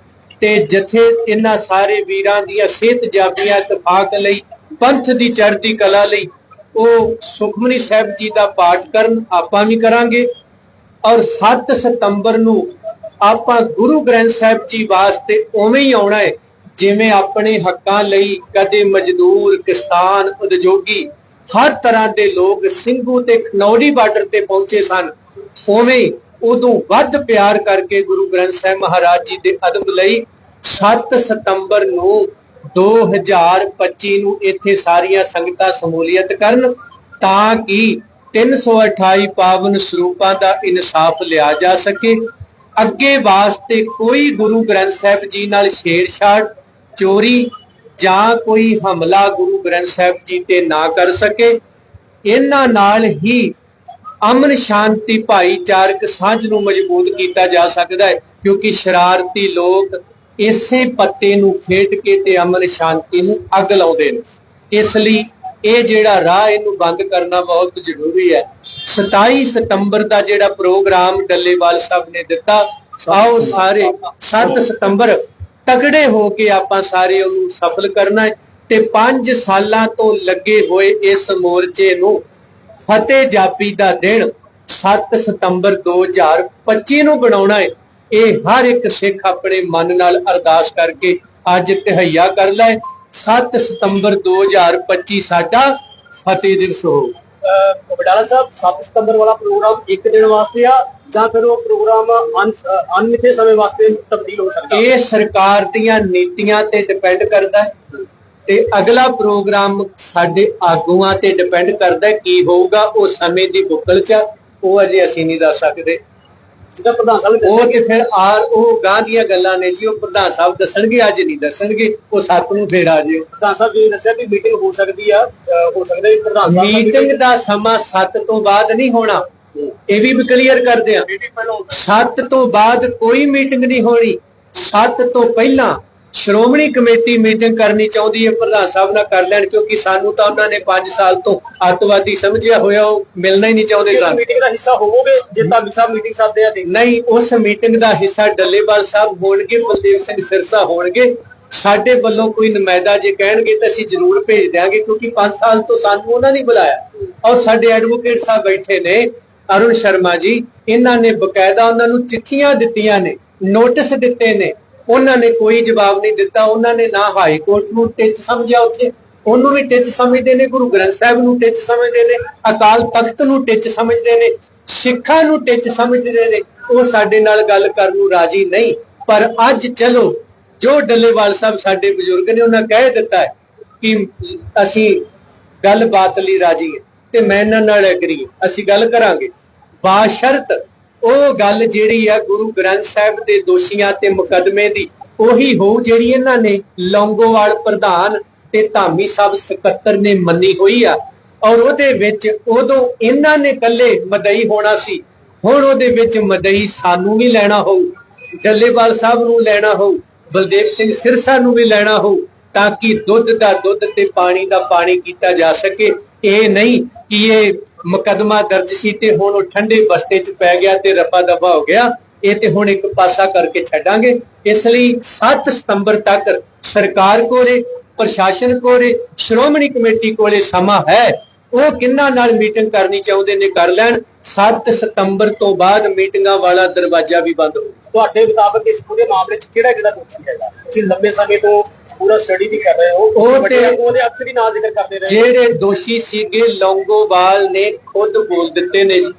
ਤੇ ਜਥੇ ਇਹਨਾਂ ਸਾਰੇ ਵੀਰਾਂ ਦੀਆਂ ਸਿਹਤ ਜਾਬੀਆਂ ਇਤਫਾਕ ਲਈ, ਪੰਥ ਦੀ ਚੜ੍ਹਦੀ ਕਲਾ ਲਈ ਉਹ ਸੁਖਮਨੀ ਸਾਹਿਬ ਜੀ ਦਾ ਪਾਠ ਕਰਨ ਆਪਾਂ ਵੀ ਕਰਾਂਗੇ ਔਰ 7 ਸਤੰਬਰ ਨੂੰ ਆਪਾਂ ਗੁਰੂ ਗ੍ਰੰਥ ਸਾਹਿਬ ਜੀ ਵਾਸਤੇ ਉਵੇਂ ਹੀ ਆਉਣਾ ਹੈ, ਜਿਵੇਂ ਆਪਣੇ ਹੱਕਾਂ ਲਈ ਕਦੇ ਮਜ਼ਦੂਰ, ਕਿਸਾਨ, ਉਦਯੋਗੀ ਹਰ ਤਰ੍ਹਾਂ ਦੇ ਲੋਕ ਸਿੰਘੂ ਤੇ ਖਨੌਰੀ ਬਾਰਡਰ ਤੇ ਪਹੁੰਚੇ ਸਨ। ਉਵੇਂ ਉਦੋਂ ਵੱਧ ਪਿਆਰ ਕਰਕੇ ਗੁਰੂ ਗ੍ਰੰਥ ਸਾਹਿਬ ਮਹਾਰਾਜ ਜੀ ਦੇ ਅਦਬ ਲਈ 7 ਸਤੰਬਰ ਨੂੰ 2025 ਨੂੰ ਇੱਥੇ ਸਾਰੀਆਂ ਸੰਗਤਾਂ ਸਮੂਲੀਅਤ ਕਰਨ ਤਾਂ ਕਿ 328 ਪਾਵਨ ਸਰੂਪਾਂ ਦਾ ਇਨਸਾਫ ਲਿਆ ਜਾ ਸਕੇ। ਅੱਗੇ ਵਾਸਤੇ ਕੋਈ ਗੁਰੂ ਗ੍ਰੰਥ ਸਾਹਿਬ ਜੀ ਨਾਲ ਛੇੜਛਾੜ, ਚੋਰੀ ਜਾਂ ਕੋਈ ਹਮਲਾ ਗੁਰੂ ਗ੍ਰੰਥ ਸਾਹਿਬ ਜੀ ਤੇ ਨਾ ਕਰ ਸਕੇ। ਇਹਨਾਂ ਨਾਲ ਹੀ ਅਮਨ ਸ਼ਾਂਤੀ ਭਾਈਚਾਰਕ ਸਾਂਝ ਨੂੰ ਮਜ਼ਬੂਤ ਕੀਤਾ ਜਾ ਸਕਦਾ ਹੈ, ਕਿਉਂਕਿ ਸ਼ਰਾਰਤੀ ਲੋਕ ਇਸੇ ਪੱਤੇ ਨੂੰ ਖੇਡ ਕੇ ਤੇ ਅਮਨ ਸ਼ਾਂਤੀ ਨੂੰ ਅੱਗ ਲਾਉਂਦੇ ਨੇ। ਇਸ ਲਈ ਇਹ ਜਿਹੜਾ ਰਾਹ ਇਹਨੂੰ ਬੰਦ ਕਰਨਾ ਬਹੁਤ ਜ਼ਰੂਰੀ ਹੈ। 27 ਸਤੰਬਰ ਦਾ ਜਿਹੜਾ ਪ੍ਰੋਗਰਾਮ ਡੱਲੇਵਾਲ ਸਾਹਿਬ ਨੇ ਦਿੱਤਾ, ਆਓ ਸਾਰੇ 7 ਸਤੰਬਰ ਤਕੜੇ ਹੋ ਕੇ ਆਪਾਂ ਸਾਰੇ ਉਹਨੂੰ ਸਫਲ ਕਰਨਾ ਹੈ ਤੇ 5 ਸਾਲਾਂ ਤੋਂ ਲੱਗੇ ਹੋਏ ਇਸ ਮੋਰਚੇ ਨੂੰ ਫਤਿਹ ਜਾਪੀ ਦਾ ਦਿਨ 7 ਸਤੰਬਰ 2025 ਨੂੰ ਬਣਾਉਣਾ ਹੈ। ਇਹ ਹਰ ਇੱਕ ਸਿੱਖ ਆਪਣੇ ਮਨ ਨਾਲ ਅਰਦਾਸ ਕਰਕੇ ਅੱਜ ਤਹਈਆ ਕਰ ਲੈ। 7 ਸਤੰਬਰ 2025 ਸਾਡਾ ਫਤਿਹ ਦਿਵਸ ਹੋ। ਬਡਾਲਾ ਸਾਹਿਬ 7 ਸਤੰਬਰ ਵਾਲਾ ਪ੍ਰੋਗਰਾਮ ਇੱਕ ਦਿਨ ਵਾਸਤੇ ਆ ਜਾਂ ਫਿਰ ਉਹ ਪ੍ਰੋਗਰਾਮ ਅਨ- ਸਮੇਂ ਵਾਸਤੇ ਤਬਦੀਲ ਹੋ ਸਕਦਾ? ਇਹ ਸਰਕਾਰ ਦੀਆਂ ਨੀਤੀਆਂ ਤੇ ਡਿਪੈਂਡ ਕਰਦਾ ਹੈ ਤੇ ਅਗਲਾ ਪ੍ਰੋਗਰਾਮ ਸਾਡੇ ਆਗੂਆਂ ਤੇ ਡਿਪੈਂਡ ਕਰਦਾ ਕੀ ਹੋਊਗਾ ਉਹ ਸਮੇਂ ਦੀ ਬੁੱਕਲ ਚ ਆ, ਉਹ ਅਜੇ ਅਸੀਂ ਨਹੀਂ ਦੱਸ ਸਕਦੇ। ਜਿਹਦਾ ਪ੍ਰਧਾਨ ਸਾਹਿਬ ਨੇ ਉਹ ਦੱਸਿਆ ਤੇ ਫਿਰ ਆਰ ਉਹ ਗਾਂ ਦੀਆਂ ਗੱਲਾਂ ਨੇ ਜੀ ਉਹ ਪ੍ਰਧਾਨ ਸਾਹਿਬ ਦੱਸਣਗੇ ਅੱਜ ਨਹੀਂ ਦੱਸਣਗੇ ਉਹ ਸੱਤ ਨੂੰ ਫੇਰ ਆ ਜਿਓ। ਪ੍ਰਧਾਨ ਸਾਹਿਬ ਜੀ ਦੱਸਿਆ ਕਿ ਮੀਟਿੰਗ ਹੋ ਸਕਦੀ ਆ ਅਹ ਹੋ ਸਕਦਾ ਹੈ ਪ੍ਰਧਾਨ ਸਾਹਿਬ ਨਾਲ ਮੀਟਿੰਗ ਦਾ ਸਮਾਂ 7 ਤੋਂ ਬਾਅਦ ਨਹੀਂ ਹੋਣਾ। ਇਹ ਵੀ ਕਲੀਅਰ ਕਰਦੇ ਆ। 7 ਤੋਂ ਬਾਅਦ ਕੋਈ ਮੀਟਿੰਗ ਨਹੀਂ ਹੋਣੀ। 7 ਤੋਂ ਪਹਿਲਾਂ ਸ਼੍ਰੋਮਣੀ ਕਮੇਟੀ ਮੀਟਿੰਗ ਕਰਨੀ ਚਾਹੁੰਦੀ ਹੈ ਪ੍ਰਧਾਨ ਸਾਹਿਬ ਨਾਲ ਕਰ ਲੈਣ ਕਿਉਂਕਿ ਸਾਨੂੰ ਤਾਂ ਉਹਨਾਂ ਨੇ 5 ਸਾਲ ਤੋਂ ਅੱਤਵਾਦੀ ਸਮਝਿਆ ਹੋਇਆ ਉਹ ਮਿਲਣਾ ਹੀ ਨਹੀਂ ਚਾਹੁੰਦੇ ਸਾਨੂੰ। ਮੀਟਿੰਗ ਦਾ ਹਿੱਸਾ ਹੋਵੋਗੇ ਜੇ ਧਾਮੀ ਸਾਹਿਬ ਮੀਟਿੰਗ ਸੱਦਦੇ ਆ ਤੇ? ਨਹੀਂ ਉਸ ਮੀਟਿੰਗ ਦਾ ਹਿੱਸਾ ਡੱਲੇਵਾਲ ਸਾਹਿਬ ਹੋਣਗੇ ਬਲਦੇਵ ਸਿੰਘ ਸਿਰਸਾ ਹੋਣਗੇ। ਸਾਡੇ ਵੱਲੋਂ ਕੋਈ ਨੁਮਾਇੰਦਾ ਜੇ ਕਹਿਣਗੇ ਤਾਂ ਅਸੀਂ ਜ਼ਰੂਰ ਭੇਜ ਦਿਆਂਗੇ ਕਿਉਂਕਿ 5 ਸਾਲ ਤੋਂ ਸਾਨੂੰ ਉਹਨਾਂ ਨੇ ਬੁਲਾਇਆ। ਔਰ ਸਾਡੇ ਐਡਵੋਕੇਟ ਸਾਹਿਬ ਬੈਠੇ ਨੇ ਅਰੁਣ ਸ਼ਰਮਾ ਜੀ ਇਹਨਾਂ ਨੇ ਬਕਾਇਦਾ ਉਹਨਾਂ ਨੂੰ ਚਿੱਠੀਆਂ ਦਿੱਤੀਆਂ ਨੇ ਨੋਟਿਸ ਦਿੱਤੇ ਨੇ ਉਹਨਾਂ ਨੇ ਕੋਈ ਜਵਾਬ ਨਹੀਂ ਦਿੱਤਾ, ਉਹਨਾਂ ਨੇ ਨਾ ਹਾਈ ਕੋਰਟ ਨੂੰ ਟਿੱਚ ਸਮਝਿਆ ਉੱਥੇ। ਉਹਨੂੰ ਵੀ ਟਿੱਚ ਸਮਝਦੇ ਨੇ, ਗੁਰੂ ਗ੍ਰੰਥ ਸਾਹਿਬ ਨੂੰ ਟਿੱਚ ਸਮਝਦੇ ਨੇ, ਅਕਾਲ ਤਖਤ ਨੂੰ ਟਿੱਚ ਸਮਝਦੇ ਨੇ, ਸਿੱਖਾਂ ਨੂੰ ਟਿੱਚ ਸਮਝਦੇ ਨੇ। ਉਹ ਸਾਡੇ ਨਾਲ ਗੱਲ ਕਰਨ ਨੂੰ ਰਾਜੀ ਨਹੀਂ। ਪਰ ਅੱਜ ਚਲੋ, ਜੋ ਡੱਲੇਵਾਲ ਸਾਹਿਬ ਸਾਡੇ ਬਜ਼ੁਰਗ ਨੇ, ਉਹਨਾਂ ਕਹਿ ਦਿੱਤਾ ਹੈ ਕਿ ਅਸੀਂ ਗੱਲਬਾਤ ਲਈ ਰਾਜੀ ਹਾਂ। ਤੇ ਮੈਂ ਇਹਨਾਂ ਨਾਲ ਐਗਰੀ ਅਸੀਂ ਗੱਲ ਕਰਾਂਗੇ। ਬਾਸ਼ਰਤ ਉਹ ਗੱਲ ਜਿਹੜੀ ਆ ਗੁਰੂ ਗ੍ਰੰਥ ਸਾਹਿਬ ਦੇ ਦੋਸ਼ੀਆਂ ਤੇ ਮੁਕੱਦਮੇ ਦੀ, ਉਹੀ ਹੋਊ ਜਿਹੜੀ ਇਹਨਾਂ ਨੇ ਲੌਂਗੋਵਾਲ ਪ੍ਰਧਾਨ ਤੇ ਧਾਮੀ ਸਾਹਿਬ ਸਕੱਤਰ ਨੇ ਮੰਨੀ ਹੋਈ ਆ। ਔਰ ਉਹਦੇ ਵਿੱਚ ਉਦੋਂ ਇਹਨਾਂ ਨੇ ਇਕੱਲੇ ਮਦਈ ਹੋਣਾ ਸੀ, ਹੁਣ ਉਹਦੇ ਵਿੱਚ ਮਦਈ ਸਾਨੂੰ ਵੀ ਲੈਣਾ ਹੋਊ ਜੱਲੇਵਾਲ ਸਾਹਿਬ ਨੂੰ ਲੈਣਾ ਹੋਊ, ਬਲਦੇਵ ਸਿੰਘ ਸਿਰਸਾ ਨੂੰ ਵੀ ਲੈਣਾ ਹੋਊ, ਤਾਂ ਕਿ ਦੁੱਧ ਦਾ ਦੁੱਧ ਤੇ ਪਾਣੀ ਦਾ ਪਾਣੀ ਕੀਤਾ ਜਾ ਸਕੇ। ਇਹ ਨਹੀਂ ਕਿ ਇਹ ਮੁਕਦਮਾ ਦਰਜ ਸੀ ਤੇ ਹੁਣ ਉਹ ਠੰਡੇ ਬਸਤੇ 'ਚ ਪੈ ਗਿਆ ਤੇ ਰਫਾ ਦਫਾ ਹੋ ਗਿਆ, ਇਹ ਤੇ ਹੁਣ ਇੱਕ ਪਾਸਾ ਕਰਕੇ ਛੱਡਾਂਗੇ। ਇਸ ਲਈ 7 ਸਤੰਬਰ ਤੱਕ ਸਰਕਾਰ ਕੋਲੇ, ਪ੍ਰਸ਼ਾਸਨ ਕੋਲੇ, ਸ਼੍ਰੋਮਣੀ ਕਮੇਟੀ ਕੋਲੇ ਸਮਾਂ ਹੈ। ਉਹ ਕਿੰਨਾ ਨਾਲ ਮੀਟਿੰਗ ਕਰਨੀ ਚਾਹੁੰਦੇ ਨੇ ਕਰ ਲੈਣ। 7 ਸਤੰਬਰ ਤੋਂ ਬਾਅਦ ਮੀਟਿੰਗਾਂ ਵਾਲਾ ਦਰਵਾਜ਼ਾ ਵੀ ਬੰਦ ਹੋ ਤੁਹਾਡੇ ਮੁਤਾਬਕ ਇਸ ਪੂਰੇ ਮਾਮਲੇ 'ਚ ਕਿਹੜਾ ਕਿਹੜਾ ਦੋਸ਼ੀ ਹੈਗਾ? ਤੁਸੀਂ ਲੰਬੇ ਸਮੇਂ ਤੋਂ ਪੂਰਾ ਸਟੱਡੀ ਵੀ ਕਰ ਰਹੇ ਹੋ। ਉਹ ਤੇ- ਆਗੂਆਂ ਦੇ ਅਕਸਰ ਹੀ ਨਾਂ ਜ਼ਿਕਰ ਕਰਦੇ ਰਹੇ ਜਿਹੜੇ ਦੋਸ਼ੀ ਸੀਗੇ ਲੌਂਗੋਵਾਲ ਨੇ ਖੁਦ ਬੋਲ ਦਿੱਤੇ ਨੇ ਜੀ।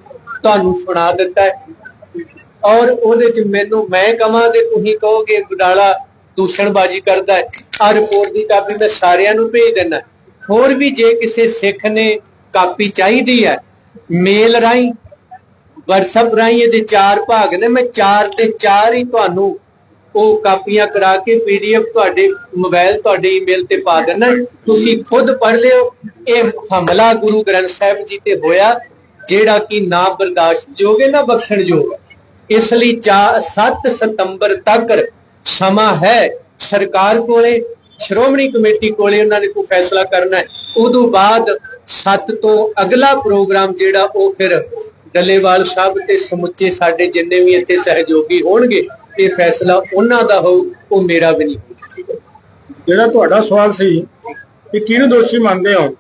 ਤੁਹਾਨੂੰ ਸੁਣਾ ਦਿੱਤਾ ਹੈ। ਔਰ ਉਹਦੇ ਚ ਮੈਨੂੰ ਮੈਂ ਕਹਾਂ ਤੇ ਤੁਸੀਂ ਕਹੋਗੇ ਬਡਾਲਾ ਦੂਸ਼ਣਬਾਜ਼ੀ ਕਰਦਾ ਹੈ। ਆ ਰਿਪੋਰਟ ਦੀ ਕਾਪੀ ਮੈਂ ਸਾਰਿਆਂ ਨੂੰ ਭੇਜ ਦਿੰਦਾ। ਹੋਰ ਵੀ ਜੇ ਕਿਸੇ ਸਿੱਖ ਨੇ ਕਾਪੀ ਚਾਹੀਦੀ ਹੈ ਮੇਲ ਰਾਹੀਂ WhatsApp ਰਾਹੀਂ ਇਹਦੇ ਚਾਰ ਭਾਗ ਨੇ। ਮੈਂ ਚਾਰ ਤੇ ਚਾਰ ਹੀ ਤੁਹਾਨੂੰ ਉਹ ਕਾਪੀਆਂ ਕਰਾ ਕੇ ਪੀਡੀਐਫ ਤੁਹਾਡੇ, ਮੋਬਾਈਲ ਤੁਹਾਡੇ ਈਮੇਲ ਤੇ ਪਾ ਦੇਣਾ ਤੁਸੀਂ ਖੁਦ ਪੜ੍ਹ ਲਿਓ। ਇਹ ਹਮਲਾ ਗੁਰੂ ਗ੍ਰੰਥ ਸਾਹਿਬ ਜੀ ਤੇ ਹੋਇਆ, ਜਿਹੜਾ ਕਿ ਨਾ ਬਰਦਾਸ਼ਤਯੋਗ ਹੈ, ਨਾ ਬਖਸ਼ਣਯੋਗ ਹੈ। ਇਸ ਲਈ 7 ਸਤੰਬਰ ਤੱਕ ਸਮਾਂ ਹੈ ਸਰਕਾਰ ਕੋਲੇ, ਸ਼੍ਰੋਮਣੀ ਕਮੇਟੀ ਕੋਲੇ ਉਹਨਾਂ ਨੇ ਕੋਈ ਫੈਸਲਾ ਕਰਨਾ ਹੈ। ਉਦੋਂ ਬਾਅਦ 7 ਤੋਂ ਅਗਲਾ ਪ੍ਰੋਗਰਾਮ ਜਿਹੜਾ ਉਹ ਫਿਰ ਡੱਲੇਵਾਲ ਸਾਹਿਬ ਤੇ ਸਮੁੱਚੇ ਸਾਡੇ ਜਿੰਨੇ ਵੀ ਇੱਥੇ ਸਹਿਯੋਗੀ ਹੋਣਗੇ, ਇਹ ਫੈਸਲਾ ਉਹਨਾਂ ਦਾ ਹੋਊ, ਉਹ ਮੇਰਾ ਵੀ ਨਹੀਂ ਹੋਊ। ਜਿਹੜਾ ਤੁਹਾਡਾ ਸਵਾਲ ਸੀ ਕਿ ਕਿਹਨੂੰ ਦੋਸ਼ੀ ਮੰਨਦੇ ਹੋ?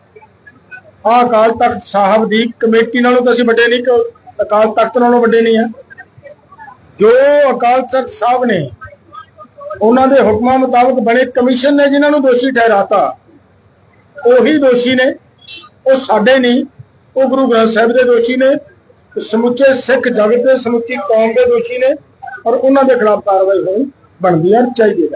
ਆ ਅਕਾਲ ਤਖਤ ਸਾਹਿਬ ਦੀ ਕਮੇਟੀ ਨਾਲੋਂ ਤਾਂ ਅਸੀਂ ਵੱਡੇ ਨਹੀਂ ਅਕਾਲ ਤਖਤ ਨਾਲੋਂ ਵੱਡੇ ਨਹੀਂ ਆ। ਜੋ ਅਕਾਲ ਤਖਤ ਸਾਹਿਬ ਨੇ ਉਹਨਾਂ ਦੇ ਹੁਕਮਾਂ ਮੁਤਾਬਕ ਬਣੇ ਕਮਿਸ਼ਨ ਨੇ ਜਿਨ੍ਹਾਂ ਨੂੰ ਦੋਸ਼ੀ ਠਹਿਰਾਤਾ, ਉਹੀ ਦੋਸ਼ੀ ਨੇ, ਉਹ ਸਾਡੇ ਨਹੀਂ, ਉਹ ਗੁਰੂ ਗ੍ਰੰਥ ਸਾਹਿਬ ਦੇ ਦੋਸ਼ੀ ਨੇ ਸਮੁੱਚੇ ਸਿੱਖ ਜਗਤ ਦੇ ਸਮੁੱਚੀ ਕੌਮ ਦੇ ਦੋਸ਼ੀ ਨੇ ਔਰ ਉਹਨਾਂ ਦੇ ਖਿਲਾਫ ਕਾਰਵਾਈ ਹੋਣੀ ਬਣਦੀ ਹੈ ਚਾਹੀਦੀ ਹੈ।